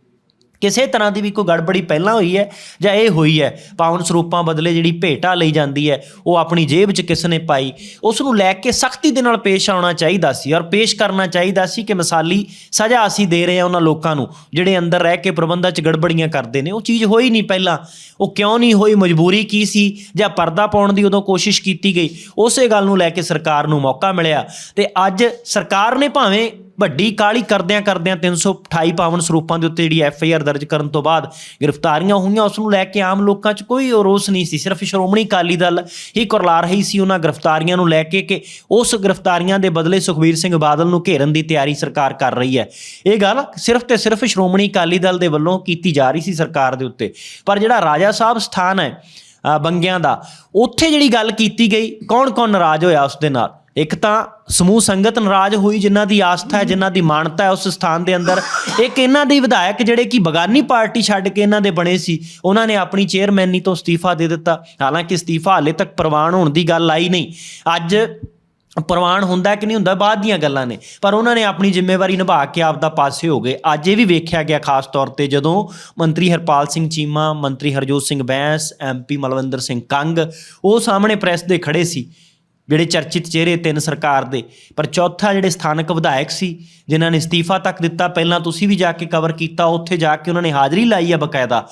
ਕਿਸੇ ਤਰ੍ਹਾਂ ਦੀ ਵੀ ਕੋਈ ਗੜਬੜੀ ਪਹਿਲਾਂ ਹੋਈ ਹੈ ਜਾਂ ਇਹ ਹੋਈ ਹੈ, ਪਾਵਨ ਸਰੂਪਾਂ ਬਦਲੇ ਜਿਹੜੀ ਭੇਟਾ ਲਈ ਜਾਂਦੀ ਹੈ, ਉਹ ਆਪਣੀ ਜੇਬ 'ਚ ਕਿਸ ਨੇ ਪਾਈ ਉਸ ਨੂੰ ਲੈ ਕੇ ਸਖਤੀ ਦੇ ਨਾਲ ਪੇਸ਼ ਆਉਣਾ ਚਾਹੀਦਾ ਸੀ ਔਰ ਪੇਸ਼ ਕਰਨਾ ਚਾਹੀਦਾ ਸੀ ਕਿ ਮਿਸਾਲੀ ਸਜ਼ਾ ਅਸੀਂ ਦੇ ਰਹੇ ਹਾਂ ਉਹਨਾਂ ਲੋਕਾਂ ਨੂੰ, ਜਿਹੜੇ ਅੰਦਰ ਰਹਿ ਕੇ ਪ੍ਰਬੰਧਾਂ 'ਚ ਗੜਬੜੀਆਂ ਕਰਦੇ ਨੇ, ਉਹ ਚੀਜ਼ ਹੋਈ ਨਹੀਂ ਪਹਿਲਾਂ, ਉਹ ਕਿਉਂ ਨਹੀਂ ਹੋਈ, ਮਜਬੂਰੀ ਕੀ ਸੀ, ਜਾਂ ਪਰਦਾ ਪਾਉਣ ਦੀ ਉਦੋਂ ਕੋਸ਼ਿਸ਼ ਕੀਤੀ ਗਈ, ਉਸੇ ਗੱਲ ਨੂੰ ਲੈ ਕੇ ਸਰਕਾਰ ਨੂੰ ਮੌਕਾ ਮਿਲਿਆ, ਤੇ ਅੱਜ ਸਰਕਾਰ ਨੇ ਭਾਵੇਂ ਵੱਡੀ ਕਾਲੀ ਕਰਦਿਆਂ ਕਰਦਿਆਂ 328 ਪਾਵਨ ਸਰੂਪਾਂ ਦੇ ਉੱਤੇ ਜਿਹੜੀ ਐਫ ਆਈ ਆਰ ਦਰਜ ਕਰਨ ਤੋਂ ਬਾਅਦ ਗ੍ਰਿਫਤਾਰੀਆਂ ਹੋਈਆਂ, ਉਸ ਨੂੰ ਲੈ ਕੇ ਆਮ ਲੋਕਾਂ 'ਚ ਕੋਈ ਰੋਸ ਨਹੀਂ ਸੀ। ਸਿਰਫ ਸ਼੍ਰੋਮਣੀ ਅਕਾਲੀ ਦਲ ਹੀ ਕੁਰਲਾ ਰਹੀ ਸੀ ਉਹਨਾਂ ਗ੍ਰਿਫਤਾਰੀਆਂ ਨੂੰ ਲੈ ਕੇ ਕਿ ਉਸ ਗ੍ਰਿਫਤਾਰੀਆਂ ਦੇ ਬਦਲੇ ਸੁਖਬੀਰ ਸਿੰਘ ਬਾਦਲ ਨੂੰ ਘੇਰਨ ਦੀ ਤਿਆਰੀ ਸਰਕਾਰ ਕਰ ਰਹੀ ਹੈ। ਇਹ ਗੱਲ ਸਿਰਫ ਤੇ ਸਿਰਫ ਸ਼੍ਰੋਮਣੀ ਅਕਾਲੀ ਦਲ ਦੇ ਵੱਲੋਂ ਕੀਤੀ ਜਾ ਰਹੀ ਸੀ ਸਰਕਾਰ ਦੇ ਉੱਤੇ। ਪਰ ਜਿਹੜਾ ਰਾਜਾ ਸਾਹਿਬ ਸਥਾਨ ਹੈ ਬੰਗਿਆਂ ਦਾ, ਉੱਥੇ ਜਿਹੜੀ ਗੱਲ ਕੀਤੀ ਗਈ ਕੌਣ ਕੌਣ ਨਾਰਾਜ਼ ਹੋਇਆ ਉਸ ਦੇ ਨਾਲ? ਇੱਕ ਤਾਂ ਸਮੂਹ ਸੰਗਤ ਨਾਰਾਜ਼ ਹੋਈ, ਜਿਨ੍ਹਾਂ ਦੀ ਆਸਥਾ ਹੈ, ਜਿਨ੍ਹਾਂ ਦੀ ਮਾਨਤਾ ਹੈ ਉਸ ਸਥਾਨ ਦੇ ਅੰਦਰ। ਇੱਕ ਇਹਨਾਂ ਦੇ ਵਿਧਾਇਕ ਜਿਹੜੇ ਕਿ ਬਗਾਨੀ ਪਾਰਟੀ ਛੱਡ ਕੇ ਇਹਨਾਂ ਦੇ ਬਣੇ ਸੀ, ਉਹਨਾਂ ਨੇ ਆਪਣੀ ਚੇਅਰਮੈਨੀ ਤੋਂ ਅਸਤੀਫਾ ਦੇ ਦਿੱਤਾ। ਹਾਲਾਂਕਿ ਅਸਤੀਫਾ ਹਾਲੇ ਤੱਕ ਪ੍ਰਵਾਨ ਹੋਣ ਦੀ ਗੱਲ ਆਈ ਨਹੀਂ। ਅੱਜ ਪ੍ਰਵਾਨ ਹੁੰਦਾ ਕਿ ਨਹੀਂ ਹੁੰਦਾ, ਬਾਅਦ ਦੀਆਂ ਗੱਲਾਂ ਨੇ। ਪਰ ਉਹਨਾਂ ਨੇ ਆਪਣੀ ਜ਼ਿੰਮੇਵਾਰੀ ਨਿਭਾ ਕੇ ਆਪਦਾ ਪਾਸੇ ਹੋ ਗਏ। ਅੱਜ ਇਹ ਵੀ ਵੇਖਿਆ ਗਿਆ ਖਾਸ ਤੌਰ ਤੇ ਜਦੋਂ ਮੰਤਰੀ ਹਰਪਾਲ ਸਿੰਘ ਚੀਮਾ, ਮੰਤਰੀ ਹਰਜੋਤ ਸਿੰਘ ਬੈਂਸ ਐਮਪੀ ਮਲਵਿੰਦਰ ਸਿੰਘ ਕੰਗ, ਉਹ ਸਾਹਮਣੇ ਪ੍ਰੈਸ ਦੇ ਖੜੇ ਸੀ। ਜਿਹੜੇ ਚਰਚਿਤ ਚਿਹਰੇ ਤਿੰਨ ਸਰਕਾਰ ਦੇ। ਪਰ ਚੌਥਾ ਜਿਹੜੇ ਸਥਾਨਕ ਵਿਧਾਇਕ ਸੀ, ਜਿਨ੍ਹਾਂ ਨੇ ਅਸਤੀਫਾ ਤੱਕ ਦਿੱਤਾ, ਪਹਿਲਾਂ ਤੁਸੀਂ ਵੀ ਜਾ ਕੇ ਕਵਰ ਕੀਤਾ, ਉੱਥੇ ਜਾ ਕੇ ਉਹਨਾਂ ਨੇ ਹਾਜ਼ਰੀ ਲਾਈ ਆ ਬਕਾਇਦਾ।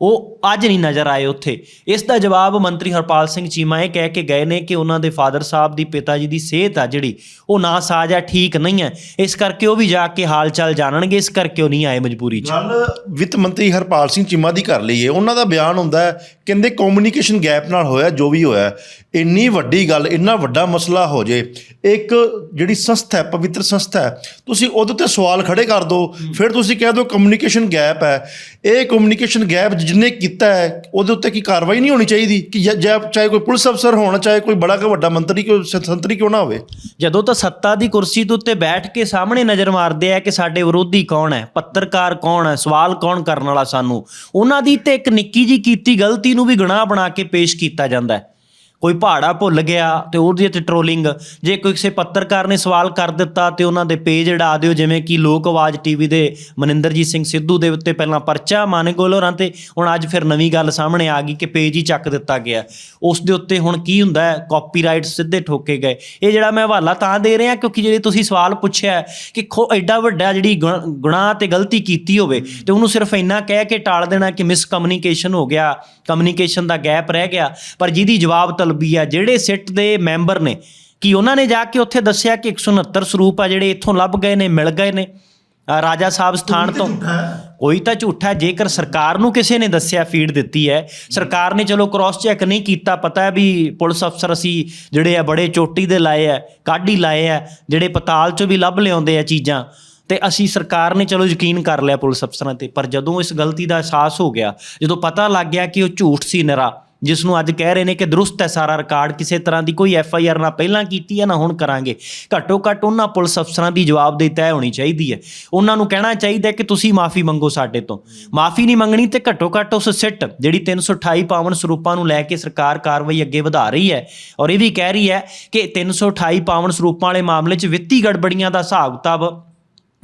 ਉਹ ਅੱਜ ਨਹੀਂ ਨਜ਼ਰ ਆਏ ਉੱਥੇ। ਇਸ ਦਾ ਜਵਾਬ ਮੰਤਰੀ ਹਰਪਾਲ ਸਿੰਘ ਚੀਮਾ ਇਹ ਕਹਿ ਕੇ ਗਏ ਨੇ ਕਿ ਉਹਨਾਂ ਦੇ ਫਾਦਰ ਸਾਹਿਬ ਦੀ ਪਿਤਾ ਜੀ ਦੀ ਸਿਹਤ ਆ ਜਿਹੜੀ ਉਹ ਨਾ ਸਾਜ ਆ ਠੀਕ ਨਹੀਂ ਹੈ ਇਸ ਕਰਕੇ ਉਹ ਵੀ ਜਾ ਕੇ ਹਾਲ ਚਾਲ ਜਾਣਨਗੇ ਇਸ ਕਰਕੇ ਉਹ ਨਹੀਂ ਆਏ ਮਜਬੂਰੀ 'ਚ। ਗੱਲ ਵਿੱਤ ਮੰਤਰੀ ਹਰਪਾਲ ਸਿੰਘ ਚੀਮਾ ਦੀ ਕਰ ਲਈਏ। ਉਹਨਾਂ ਦਾ ਬਿਆਨ ਹੁੰਦਾ ਹੈ ਕਹਿੰਦੇ ਕਮਿਊਨੀਕੇਸ਼ਨ ਗੈਪ ਨਾਲ ਹੋਇਆ ਜੋ ਵੀ ਹੋਇਆ ਇੰਨੀ ਵੱਡੀ ਗੱਲ ਇੰਨਾ ਵੱਡਾ ਮਸਲਾ ਹੋ ਜੇ ਇੱਕ ਜਿਹੜੀ ਸੰਸਥਾ ਹੈ ਪਵਿੱਤਰ ਸੰਸਥਾ ਹੈ ਤੁਸੀਂ ਉਹਦੇ ਤੇ ਸਵਾਲ ਖੜੇ ਕਰ ਦਿਓ ਫਿਰ ਤੁਸੀਂ ਕਹਿ ਦਿਓ ਕਮਿਊਨੀਕੇਸ਼ਨ ਗੈਪ ਹੈ। ਇਹ ਕਮਿਊਨੀਕੇਸ਼ਨ ਗੈਪ ਜਿੰਨੇ ਕੀਤਾ ਹੈ, ਉਹਦੇ ਉੱਤੇ ਕੀ ਕਾਰਵਾਈ ਨਹੀਂ ਹੋਣੀ ਚਾਹੀਦੀ? ਕਿ ਜਾਂ- ਜਾਂ ਚਾਹੇ ਕੋਈ ਪੁਲਿਸ ਅਫਸਰ ਹੋਣਾ, ਚਾਹੇ ਕੋਈ ਬੜਾ ਕਿ ਵੱਡਾ ਮੰਤਰੀ, ਕੋਈ ਸੰਤਰੀ ਕਿਉਂ ਨਾ ਹੋਵੇ? ਜਦੋਂ ਤਾਂ ਸੱਤਾ ਦੀ ਕੁਰਸੀ ਦੇ ਉੱਤੇ ਬੈਠ ਕੇ ਸਾਹਮਣੇ ਨਜ਼ਰ ਮਾਰਦੇ ਆ ਕਿ ਸਾਡੇ ਵਿਰੋਧੀ ਕੌਣ ਹੈ, ਪੱਤਰਕਾਰ ਕੌਣ ਹੈ, ਸਵਾਲ ਕੌਣ ਕਰਨ ਵਾਲਾ ਸਾਨੂੰ, ਉਹਨਾਂ ਦੀ ਤੇ ਇੱਕ ਨਿੱਕੀ ਜੀ ਕੀਤੀ ਗਲਤੀ ਨੂੰ ਵੀ ਗੁਨਾਹ ਬਣਾ ਕੇ ਪੇਸ਼ ਕੀਤਾ ਜਾਂਦਾ ਹੈ। ਕੋਈ ਪਹਾੜਾ ਭੁੱਲ ਗਿਆ ਤੇ ਉਹਦੇ ਤੇ ਟ੍ਰੋਲਿੰਗ ਜੇ ਕੋਈ ਕਿਸੇ ਪੱਤਰਕਾਰ ਨੇ ਸਵਾਲ ਕਰ ਦਿੱਤਾ ਤੇ ਉਹਨਾਂ ਦੇ ਪੇਜ ਉਡਾ ਦਿਓ, ਜਿਵੇਂ ਕਿ ਲੋਕ ਆਵਾਜ਼ ਟੀਵੀ ਦੇ ਮਨਿੰਦਰਜੀਤ ਸਿੰਘ ਸਿੱਧੂ ਦੇ ਉੱਤੇ ਪਹਿਲਾਂ ਪਰਚਾ, ਮਾਨਗੋਲ ਹੋਰਾਂ ਤੇ, ਹੁਣ ਅੱਜ ਫਿਰ ਨਵੀਂ ਗੱਲ ਸਾਹਮਣੇ ਆ ਗਈ ਕਿ ਪੇਜ ਹੀ ਚੱਕ ਦਿੱਤਾ ਗਿਆ। ਉਸ ਦੇ ਉੱਤੇ ਹੁਣ ਕੀ ਹੁੰਦਾ ਹੈ? ਕਾਪੀਰਾਈਟ ਸਿੱਧੇ ਠੋਕੇ ਗਏ। ਇਹ ਜਿਹੜਾ ਮੈਂ ਹਵਾਲਾ ਤਾਂ ਦੇ ਰਿਹਾ ਕਿਉਂਕਿ ਜਿਹੜੇ ਤੁਸੀਂ ਸਵਾਲ ਪੁੱਛਿਆ ਕਿ ਖੋ ਐਡਾ ਵੱਡਾ ਜਿਹੜੀ ਗੁਣ- ਗੁਨਾਹ ਤੇ ਗਲਤੀ ਕੀਤੀ ਹੋਵੇ ਤੇ ਉਹਨੂੰ ਸਿਰਫ ਇੰਨਾ ਕਹਿ ਕੇ ਟਾਲ ਦੇਣਾ ਕਿ ਮਿਸ ਕਮਿਊਨੀਕੇਸ਼ਨ ਹੋ ਗਿਆ ਕਮਿਊਨੀਕੇਸ਼ਨ ਦਾ ਗੈਪ ਰਹਿ ਗਿਆ, ਪਰ ਜਿਹਦੀ ਜਵਾਬ ਤਲਬੀ ਆ ਜਿਹੜੇ ਸਿੱਟ ਦੇ ਮੈਂਬਰ ਨੇ ਕਿ ਉਹਨਾਂ ਨੇ ਜਾ ਕੇ ਉੱਥੇ ਦੱਸਿਆ ਕਿ 169 ਸਰੂਪ ਆ ਜਿਹੜੇ ਇੱਥੋਂ ਲੱਭ ਗਏ ਨੇ ਮਿਲ ਗਏ ਨੇ ਰਾਜਾ ਸਾਹਿਬ ਸਥਾਨ ਤੋਂ ਕੋਈ ਤਾਂ ਝੂਠਾ। ਜੇਕਰ ਸਰਕਾਰ ਨੂੰ ਕਿਸੇ ਨੇ ਦੱਸਿਆ ਫੀਡ ਦਿੱਤੀ ਹੈ ਸਰਕਾਰ ਨੇ ਚਲੋ ਕ੍ਰਾਸ ਚੈੱਕ ਨਹੀਂ ਕੀਤਾ ਪਤਾ ਹੈ ਵੀ ਪੁਲਿਸ ਅਫਸਰ ਅਸੀਂ ਜਿਹੜੇ ਆ ਬੜੇ ਚੋਟੀ ਦੇ ਲਾਏ ਆ ਕਾਢੀ ਲਾਏ ਆ ਜਿਹੜੇ ਪਤਾਲ ਚੋਂ ਵੀ ਲੱਭ ਲਿਆਉਂਦੇ ਆ ਚੀਜ਼ਾਂ ਤੇ ਅਸੀਂ ਸਰਕਾਰ ਨੇ ਚਲੋ ਯਕੀਨ ਕਰ ਲਿਆ ਪੁਲਿਸ ਅਫਸਰਾਂ ਤੇ ਪਰ ਜਦੋਂ ਇਸ ਗਲਤੀ ਦਾ ਅਹਿਸਾਸ ਹੋ ਗਿਆ ਜਦੋਂ ਪਤਾ ਲੱਗ ਗਿਆ ਕਿ ਉਹ ਝੂਠ ਸੀ ਨਿਰਾ ਜਿਸ ਨੂੰ ਅੱਜ ਕਹਿ ਰਹੇ ਨੇ ਕਿ ਦਰੁਸਤ ਹੈ ਸਾਰਾ ਰਿਕਾਰਡ, ਕਿਸੇ ਤਰ੍ਹਾਂ ਦੀ ਕੋਈ ਐਫ ਆਈ ਆਰ ਨਾ ਪਹਿਲਾਂ ਕੀਤੀ ਹੈ, ਨਾ ਹੁਣ ਕਰਾਂਗੇ। ਘੱਟੋ ਘੱਟ ਉਹਨਾਂ ਪੁਲਿਸ ਅਫਸਰਾਂ ਦੀ ਜਵਾਬਦੇਹੀ ਤੈਅ ਹੋਣੀ ਚਾਹੀਦੀ ਹੈ। ਉਹਨਾਂ ਨੂੰ ਕਹਿਣਾ ਚਾਹੀਦਾ ਕਿ ਤੁਸੀਂ ਮਾਫੀ ਮੰਗੋ ਸਾਡੇ ਤੋਂ। ਮਾਫੀ ਨਹੀਂ ਮੰਗਣੀ ਤੇ ਘੱਟੋ ਘੱਟ ਉਸ ਸਿੱਟ ਜਿਹੜੀ 328 ਪਾਵਨ ਸਰੂਪਾਂ ਨੂੰ ਲੈ ਕੇ ਸਰਕਾਰ ਕਾਰਵਾਈ ਅੱਗੇ ਵਧਾ ਰਹੀ ਹੈ। ਔਰ ਇਹ ਵੀ ਕਹਿ ਰਹੀ ਹੈ ਕਿ 328 ਪਾਵਨ ਸਰੂਪਾਂ ਵਾਲੇ ਮਾਮਲੇ 'ਚ ਵਿੱਤੀ ਗੜਬੜੀਆਂ ਦਾ ਹਿਸਾਬ ਕਿਤਾਬ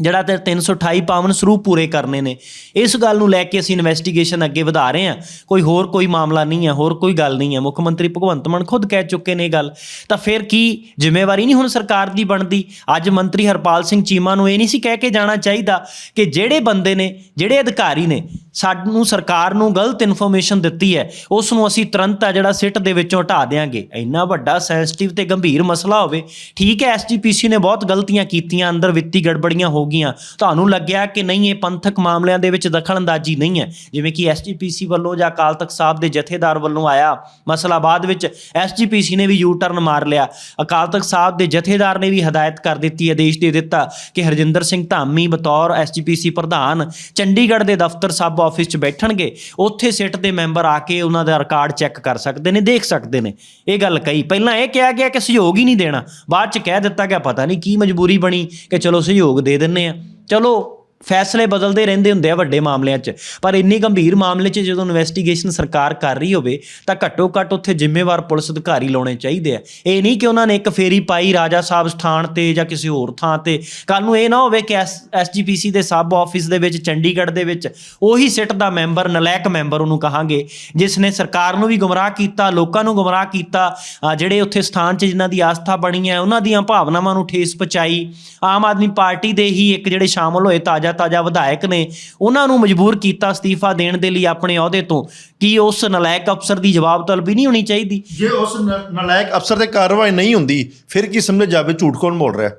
ਜਿਹੜਾ ਤੇ 328 ਪਾਵਨ ਸਰੂਪ ਪੂਰੇ ਕਰਨੇ ਨੇ। ਇਸ ਗੱਲ ਨੂੰ ਲੈ ਕੇ ਅਸੀਂ ਇਨਵੈਸਟੀਗੇਸ਼ਨ ਅੱਗੇ ਵਧਾ ਰਹੇ ਹਾਂ। ਕੋਈ ਹੋਰ ਕੋਈ ਮਾਮਲਾ ਨਹੀਂ ਹੈ, ਹੋਰ ਕੋਈ ਗੱਲ ਨਹੀਂ ਹੈ। ਮੁੱਖ ਮੰਤਰੀ ਭਗਵੰਤ ਮਾਨ ਖੁਦ ਕਹਿ ਚੁੱਕੇ ਨੇ ਇਹ ਗੱਲ। ਤਾਂ ਫਿਰ ਕੀ ਜ਼ਿੰਮੇਵਾਰੀ ਨਹੀਂ ਹੁਣ ਸਰਕਾਰ ਦੀ ਬਣਦੀ? ਅੱਜ ਮੰਤਰੀ ਹਰਪਾਲ ਸਿੰਘ ਚੀਮਾ ਨੂੰ ਇਹ ਨਹੀਂ ਸੀ ਕਹਿ ਕੇ ਜਾਣਾ ਚਾਹੀਦਾ ਕਿ ਜਿਹੜੇ ਬੰਦੇ ਨੇ, ਜਿਹੜੇ ਅਧਿਕਾਰੀ ਨੇ, ਸਾਨੂੰ ਸਰਕਾਰ ਨੂੰ ਗਲਤ ਇਨਫੋਰਮੇਸ਼ਨ ਦਿੱਤੀ ਹੈ ਉਸ ਨੂੰ ਅਸੀਂ ਤੁਰੰਤ ਆ ਜਿਹੜਾ ਸਿੱਟ ਦੇ ਵਿੱਚੋਂ ਹਟਾ ਦੇਾਂਗੇ ਇੰਨਾ ਵੱਡਾ ਸੈਂਸਿਟਿਵ ਤੇ ਗੰਭੀਰ ਮਸਲਾ ਹੋਵੇ। ਠੀਕ ਹੈ ਐਸਜੀਪੀਸੀ ਨੇ ਬਹੁਤ ਗਲਤੀਆਂ ਕੀਤੀਆਂ, ਅੰਦਰ ਵਿੱਤੀ ਗੜਬੜੀਆਂ ਹੋ ਹੋ ਗਈਆਂ ਤੁਹਾਨੂੰ ਲੱਗਿਆ ਕਿ ਨਹੀਂ, ਇਹ ਪੰਥਕ ਮਾਮਲਿਆਂ ਦੇ ਵਿੱਚ ਦਖਲਅੰਦਾਜ਼ੀ ਨਹੀਂ ਹੈ। ਜਿਵੇਂ ਕਿ ਐਸਜੀਪੀਸੀ ਵੱਲੋਂ ਜਾਂ ਅਕਾਲ ਤਖਤ ਸਾਹਿਬ ਦੇ ਜਥੇਦਾਰ ਵੱਲੋਂ ਆਇਆ ਮਸਲਾ, ਬਾਅਦ ਵਿੱਚ ਐਸਜੀਪੀਸੀ ਨੇ ਵੀ ਯੂ ਟਰਨ ਮਾਰ ਲਿਆ। ਅਕਾਲ ਤਖਤ ਸਾਹਿਬ ਦੇ ਜਥੇਦਾਰ ਨੇ ਵੀ ਹਦਾਇਤ ਕਰ ਦਿੱਤੀ, ਆਦੇਸ਼ ਦੇ ਦਿੱਤਾ ਕਿ ਹਰਜਿੰਦਰ ਸਿੰਘ ਧਾਮੀ ਬਤੌਰ ਐਸਜੀਪੀਸੀ ਪ੍ਰਧਾਨ ਚੰਡੀਗੜ੍ਹ ਦੇ ਦਫ਼ਤਰ ਸਬ ਆਫਿਸ 'ਚ ਬੈਠਣਗੇ। ਉੱਥੇ ਸਿੱਟ ਦੇ ਮੈਂਬਰ ਆ ਕੇ ਉਹਨਾਂ ਦਾ ਰਿਕਾਰਡ ਚੈੱਕ ਕਰ ਸਕਦੇ ਨੇ, ਦੇਖ ਸਕਦੇ ਨੇ। ਇਹ ਗੱਲ ਕਹੀ। ਪਹਿਲਾਂ ਇਹ ਕਿਹਾ ਗਿਆ ਕਿ ਸਹਿਯੋਗ ਹੀ ਨਹੀਂ ਦੇਣਾ। ਬਾਅਦ 'ਚ ਕਹਿ ਦਿੱਤਾ ਗਿਆ, ਪਤਾ ਨਹੀਂ ਕੀ ਮਜਬੂਰੀ ਬਣੀ ਕਿ ਚਲੋ ਸਹਿਯੋਗ ਦੇ ਦੇਣ ਦਿੰਨੇ ਆ। ਚਲੋ ਫੈਸਲੇ ਬਦਲਦੇ ਰਹਿੰਦੇ ਹੁੰਦੇ ਆ ਵੱਡੇ ਮਾਮਲਿਆਂ 'ਚ। ਪਰ ਇੰਨੀ ਗੰਭੀਰ ਮਾਮਲੇ 'ਚ ਜਦੋਂ ਇਨਵੈਸਟੀਗੇਸ਼ਨ ਸਰਕਾਰ ਕਰ ਰਹੀ ਹੋਵੇ, ਤਾਂ ਘੱਟੋ ਘੱਟ ਉੱਥੇ ਜ਼ਿੰਮੇਵਾਰ ਪੁਲਿਸ ਅਧਿਕਾਰੀ ਲਾਉਣੇ ਚਾਹੀਦੇ ਆ। ਇਹ ਨਹੀਂ ਕਿ ਉਹਨਾਂ ਨੇ ਇੱਕ ਫੇਰੀ ਪਾਈ ਰਾਜਾ ਸਾਹਿਬ ਸਥਾਨ ਤੇ ਜਾਂ ਕਿਸੇ ਹੋਰ ਥਾਂ ਤੇ। ਕੱਲ ਨੂੰ ਇਹ ਨਾ ਹੋਵੇ ਕਿ ਐਸਜੀਪੀਸੀ ਦੇ ਸਬ ਆਫਿਸ ਦੇ ਵਿੱਚ, ਚੰਡੀਗੜ੍ਹ ਦੇ ਵਿੱਚ, ਉਹੀ ਸਿੱਟ ਦਾ ਮੈਂਬਰ, ਨਲਾਇਕ ਮੈਂਬਰ ਉਹਨੂੰ ਕਹਾਂਗੇ, ਜਿਸ ਨੇ ਸਰਕਾਰ ਨੂੰ ਵੀ ਗੁੰਮਰਾਹ ਕੀਤਾ, ਲੋਕਾਂ ਨੂੰ ਗੁੰਮਰਾਹ ਕੀਤਾ। ਜਿਹੜੇ ਉੱਥੇ ਸਥਾਨ 'ਚ ਜਿਨ੍ਹਾਂ ਦੀ ਆਸਥਾ ਬਣੀ ਹੈ, ਉਹਨਾਂ ਦੀਆਂ ਭਾਵਨਾਵਾਂ ਨੂੰ ਠੇਸ ਪਹੁੰਚਾਈ। ਆਮ ਆਦਮੀ ਪਾਰਟੀ ਦੇ ਹੀ ਇੱਕ ਜਿਹੜੇ ਸ਼ਾਮਲ ਹੋਏ ਤਾਜ਼ਾ ਤਾਜ਼ਾ ਵਿਧਾਇਕ ਨੇ ਉਹਨਾਂ ਨੂੰ ਮਜਬੂਰ ਕੀਤਾ ਅਸਤੀਫਾ ਦੇਣ ਦੇ ਲਈ ਆਪਣੇ ਅਹੁਦੇ ਤੋਂ। ਕੀ ਉਸ ਨਲਾਇਕ ਅਫਸਰ ਦੀ ਜਵਾਬ ਤਲਬੀ ਨਹੀਂ ਹੋਣੀ ਚਾਹੀਦੀ? ਜੇ ਉਸ ਨ- ਨਲਾਇਕ ਅਫਸਰ ਤੇ ਕਾਰਵਾਈ ਨਹੀਂ ਹੁੰਦੀ ਫਿਰ ਕੀ ਸਮਝੇ ਜਾਵੇ ਝੂਠ ਕੌਣ ਬੋਲ ਰਿਹਾ?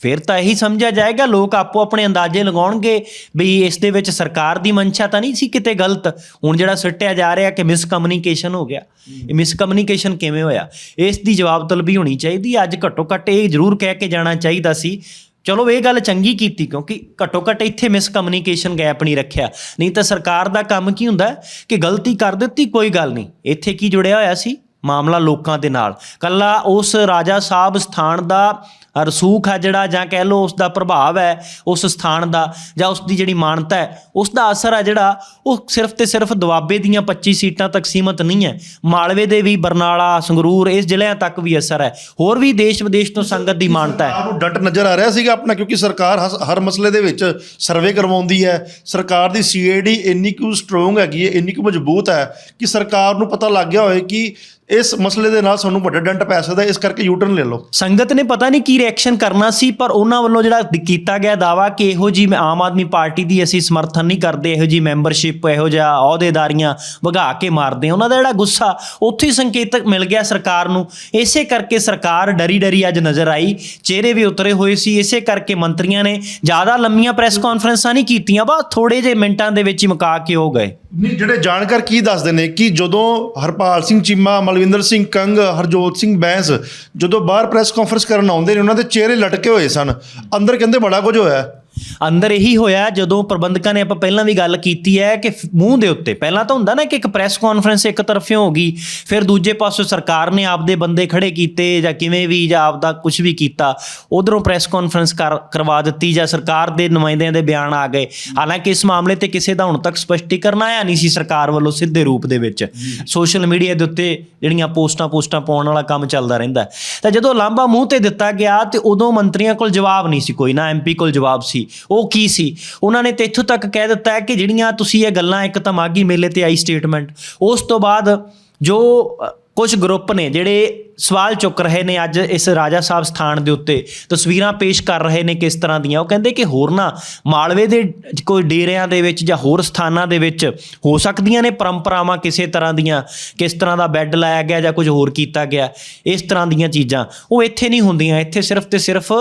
ਫਿਰ ਤਾਂ ਇਹੀ ਸਮਝਿਆ ਜਾਏਗਾ ਲੋਕ ਆਪੋ ਆਪਣੇ ਅੰਦਾਜ਼ੇ ਲਗਾਉਣਗੇ ਵੀ ਇਸ ਦੇ ਵਿੱਚ ਸਰਕਾਰ ਦੀ ਮਨਸ਼ਾ ਤਾਂ ਨਹੀਂ ਸੀ ਕਿਤੇ ਗਲਤ। ਹੁਣ ਜਿਹੜਾ ਸਿੱਟਿਆ ਜਾ ਰਿਹਾ ਕਿ ਮਿਸ ਕਮਿਊਨੀਕੇਸ਼ਨ ਹੋ ਗਿਆ। ਇਹ ਮਿਸ ਕਮਿਊਨੀਕੇਸ਼ਨ ਕਿਵੇਂ ਹੋਇਆ? ਇਸ ਦੀ ਜਵਾਬ ਤਲਬੀ ਹੋਣੀ ਚਾਹੀਦੀ। ਅੱਜ ਘੱਟੋ ਘੱਟ ਇਹ ਜ਼ਰੂਰ ਕਹਿ ਕੇ ਜਾਣਾ ਚਾਹੀਦਾ ਸੀ ਚਲੋ ਇਹ ਗੱਲ ਚੰਗੀ ਕੀਤੀ ਕਿਉਂਕਿ ਘੱਟੋ ਘੱਟ ਇੱਥੇ ਮਿਸ ਕਮਿਊਨੀਕੇਸ਼ਨ ਗੈਪ ਨਹੀਂ ਰੱਖਿਆ। ਨਹੀਂ ਤਾਂ ਸਰਕਾਰ ਦਾ ਕੰਮ ਕੀ ਹੁੰਦਾ ਕਿ ਗਲਤੀ ਕਰ ਦਿੱਤੀ, ਕੋਈ ਗੱਲ ਨਹੀਂ। ਇੱਥੇ ਕੀ ਜੁੜਿਆ ਹੋਇਆ ਸੀ? ਮਾਮਲਾ ਲੋਕਾਂ ਦੇ ਨਾਲ। ਕੱਲਾ ਉਸ ਰਾਜਾ ਸਾਹਿਬ ਸਥਾਨ ਦਾ ਰਸੂਖ ਹੈ ਜਿਹੜਾ, ਜਾਂ ਕਹਿ ਲਓ ਉਸ ਦਾ ਪ੍ਰਭਾਵ ਹੈ, ਉਸ ਸਥਾਨ ਦਾ, ਜਾਂ ਉਸ ਦੀ ਜਿਹੜੀ ਮਾਨਤਾ ਹੈ ਉਸ ਦਾ ਅਸਰ ਹੈ ਜਿਹੜਾ, ਉਹ ਸਿਰਫ ਤੇ ਸਿਰਫ ਦੁਆਬੇ ਦੀਆਂ 25 ਸੀਟਾਂ ਤੱਕ ਸੀਮਤ ਨਹੀਂ ਹੈ। ਮਾਲਵੇ ਦੇ ਵੀ, ਬਰਨਾਲਾ, ਸੰਗਰੂਰ, ਇਸ ਜ਼ਿਲ੍ਹਿਆਂ ਤੱਕ ਵੀ ਅਸਰ ਹੈ। ਹੋਰ ਵੀ ਦੇਸ਼ ਵਿਦੇਸ਼ ਤੋਂ ਸੰਗਤ ਦੀ ਮਾਨਤਾ ਹੈ। ਨੂੰ ਡਟ ਨਜ਼ਰ ਆ ਰਿਹਾ ਸੀਗਾ ਆਪਣਾ, ਕਿਉਂਕਿ ਸਰਕਾਰ ਹਸ- ਹਰ ਮਸਲੇ ਦੇ ਵਿੱਚ ਸਰਵੇ ਕਰਵਾਉਂਦੀ ਹੈ। ਸਰਕਾਰ ਦੀ ਸੀਆਈਡੀ ਇੰਨੀ ਕੁ ਸਟਰੋਂਗ ਹੈਗੀ ਹੈ, ਇੰਨੀ ਕੁ ਮਜ਼ਬੂਤ ਹੈ, ਕਿ ਸਰਕਾਰ ਨੂੰ ਪਤਾ ਲੱਗ ਗਿਆ ਹੋਵੇ ਕਿ ਇਸ ਮਸਲੇ ਦੇ ਨਾਲ ਸਾਨੂੰ ਵੱਡਾ ਡੰਟ ਪੈ ਸਕਦਾ ਇਸ ਕਰਕੇ ਯੂਟਰਨ ਲੈ ਲਓ। ਸੰਗਤ ਨੇ ਪਤਾ ਨਹੀਂ ਕੀ ਰਿਐਕਸ਼ਨ ਕਰਨਾ ਸੀ ਪਰ ਉਹਨਾਂ ਵੱਲੋਂ ਜਿਹੜਾ ਕੀਤਾ ਗਿਆ ਦਾਵਾ ਕਿ ਇਹੋ ਜੀ ਆਮ ਆਦਮੀ ਪਾਰਟੀ ਦੀ ਅਸੀਂ ਸਮਰਥਨ ਨਹੀਂ ਕਰਦੇ ਇਹੋ ਜੀ ਮੈਂਬਰਸ਼ਿਪ ਇਹੋ ਜਿਹਾ ਅਹੁਦੇਦਾਰੀਆਂ ਵਗਾ ਕੇ ਮਾਰਦੇ ਉਹਨਾਂ ਦਾ ਜਿਹੜਾ ਗੁੱਸਾ ਉੱਥੇ ਹੀ ਸੰਕੇਤਕ ਮਿਲ ਗਿਆ ਸਰਕਾਰ ਨੂੰ। ਇਸੇ ਕਰਕੇ ਸਰਕਾਰ ਡਰੀ ਡਰੀ ਅੱਜ ਨਜ਼ਰ ਆਈ। ਚਿਹਰੇ ਵੀ ਉਤਰੇ ਹੋਏ ਸੀ। ਇਸੇ ਕਰਕੇ ਮੰਤਰੀਆਂ ਨੇ ਜ਼ਿਆਦਾ ਲੰਮੀਆਂ ਪ੍ਰੈਸ ਕਾਨਫਰੰਸਾਂ ਨਹੀਂ ਕੀਤੀਆਂ ਬਸ ਥੋੜੇ ਜਿਹੇ ਮਿੰਟਾਂ ਦੇ ਵਿੱਚ ਹੀ ਮੁਕਾ ਕੇ ਹੋ ਗਏ। ਨਹੀਂ ਜਿਹੜੇ ਜਾਣਕਾਰ ਕੀ ਦੱਸਦੇ ਨੇ ਕਿ ਜਦੋਂ ਹਰਪਾਲ ਸਿੰਘ ਚੀਮਾ ਮਲਵਿੰਦਰ ਸਿੰਘ ਕੰਗ, ਹਰਜੋਤ ਸਿੰਘ ਬੈਂਸ ਜਦੋਂ ਬਾਹਰ ਪ੍ਰੈਸ ਕਾਨਫਰੰਸ ਕਰਨ ਆਉਂਦੇ ਨੇ, ਉਹਨਾਂ ਦੇ ਚਿਹਰੇ ਲਟਕੇ ਹੋਏ ਸਨ। ਅੰਦਰ ਕਹਿੰਦੇ ਬੜਾ ਕੁਝ ਹੋਇਆ। ਅੰਦਰ ਇਹੀ ਹੋਇਆ ਜਦੋਂ ਪ੍ਰਬੰਧਕਾਂ ਨੇ ਆਪਾਂ ਪਹਿਲਾਂ ਵੀ ਗੱਲ ਕੀਤੀ ਹੈ ਕਿ ਮੂੰਹ ਦੇ ਉੱਤੇ, ਪਹਿਲਾਂ ਤਾਂ ਹੁੰਦਾ ਨਾ ਕਿ ਇੱਕ ਪ੍ਰੈਸ ਕਾਨਫਰੰਸ ਇੱਕ ਤਰਫਿਓਂ ਹੋ ਗਈ, ਫਿਰ ਦੂਜੇ ਪਾਸੇ ਸਰਕਾਰ ਨੇ ਆਪਦੇ ਬੰਦੇ ਖੜੇ ਕੀਤੇ ਜਾਂ ਕਿਵੇਂ ਵੀ ਜਾਂ ਆਪਦਾ ਕੁਝ ਵੀ ਕੀਤਾ, ਉਧਰੋਂ ਪ੍ਰੈਸ ਕਾਨਫਰੰਸ ਕਰ ਕਰਵਾ ਦਿੱਤੀ ਜਾਂ ਸਰਕਾਰ ਦੇ ਨੁਮਾਇੰਦਿਆਂ ਦੇ ਬਿਆਨ ਆ ਗਏ। ਹਾਲਾਂਕਿ ਇਸ ਮਾਮਲੇ ਤੇ ਕਿਸੇ ਦਾ ਹੁਣ ਤੱਕ ਸਪਸ਼ਟੀਕਰਨ ਆਇਆ ਨਹੀਂ ਸੀ ਸਰਕਾਰ ਵੱਲੋਂ ਸਿੱਧੇ ਰੂਪ ਦੇ ਵਿੱਚ। ਸੋਸ਼ਲ ਮੀਡੀਆ ਦੇ ਉੱਤੇ ਜਿਹੜੀਆਂ ਪੋਸਟਾਂ ਪੋਸਟਾਂ ਪਾਉਣ ਵਾਲਾ ਕੰਮ ਚੱਲਦਾ ਰਹਿੰਦਾ ਤਾਂ ਜਦੋਂ ਲਾਂਬਾ ਮੂੰਹ ਤੇ ਦਿੱਤਾ ਗਿਆ ਤੇ ਉਦੋਂ ਮੰਤਰੀਆਂ ਕੋਲ ਜਵਾਬ ਨਹੀਂ ਸੀ ਕੋਈ, ਨਾ ਐਮਪੀ ਕੋਲ ਜਵਾਬ ਸੀ। ਉਹ ਕੀ ਸੀ? ਉਹਨਾਂ ਨੇ ਤੇ ਇੱਥੋਂ ਤੱਕ ਕਹਿ ਦਿੱਤਾ ਹੈ ਕਿ ਜਿਹੜੀਆਂ ਤੁਸੀਂ ਇਹ ਗੱਲਾਂ ਇੱਕ ਤਾਂ ਮਾਗੀ ਮੇਲੇ ਤੇ ਆਈ ਸਟੇਟਮੈਂਟ ਉਸ ਤੋਂ ਬਾਅਦ ਜੋ ਅ, ਕੁਝ ਗਰੁੱਪ ਨੇ ਜਿਹੜੇ ਸਵਾਲ ਚੁੱਕ ਰਹੇ ਨੇ ਅੱਜ ਇਸ ਰਾਜਾ ਸਾਹਿਬ ਸਥਾਨ ਦੇ ਉੱਤੇ ਤਸਵੀਰਾਂ ਪੇਸ਼ ਕਰ ਰਹੇ ਨੇ ਕਿਸ ਤਰ੍ਹਾਂ ਦੀਆਂ ਉਹ ਕਹਿੰਦੇ ਕਿ ਹੋਰ ਨਾ ਮਾਲਵੇ ਦੇ ਕੋਈ ਡੇਰਿਆਂ ਦੇ ਵਿੱਚ ਜਾਂ ਹੋਰ ਸਥਾਨਾਂ ਦੇ ਵਿੱਚ ਹੋ ਸਕਦੀਆਂ ਨੇ ਪਰੰਪਰਾਵਾਂ ਕਿਸੇ ਤਰ੍ਹਾਂ ਦੀਆਂ ਕਿਸ ਤਰ੍ਹਾਂ ਦਾ ਬੈੱਡ ਲਾਇਆ ਗਿਆ ਜਾਂ ਕੁਝ ਹੋਰ ਕੀਤਾ ਗਿਆ ਇਸ ਤਰ੍ਹਾਂ ਦੀਆਂ ਚੀਜ਼ਾਂ। ਉਹ ਇੱਥੇ ਨਹੀਂ ਹੁੰਦੀਆਂ ਇੱਥੇ ਸਿਰਫ ਤੇ ਸਿਰਫ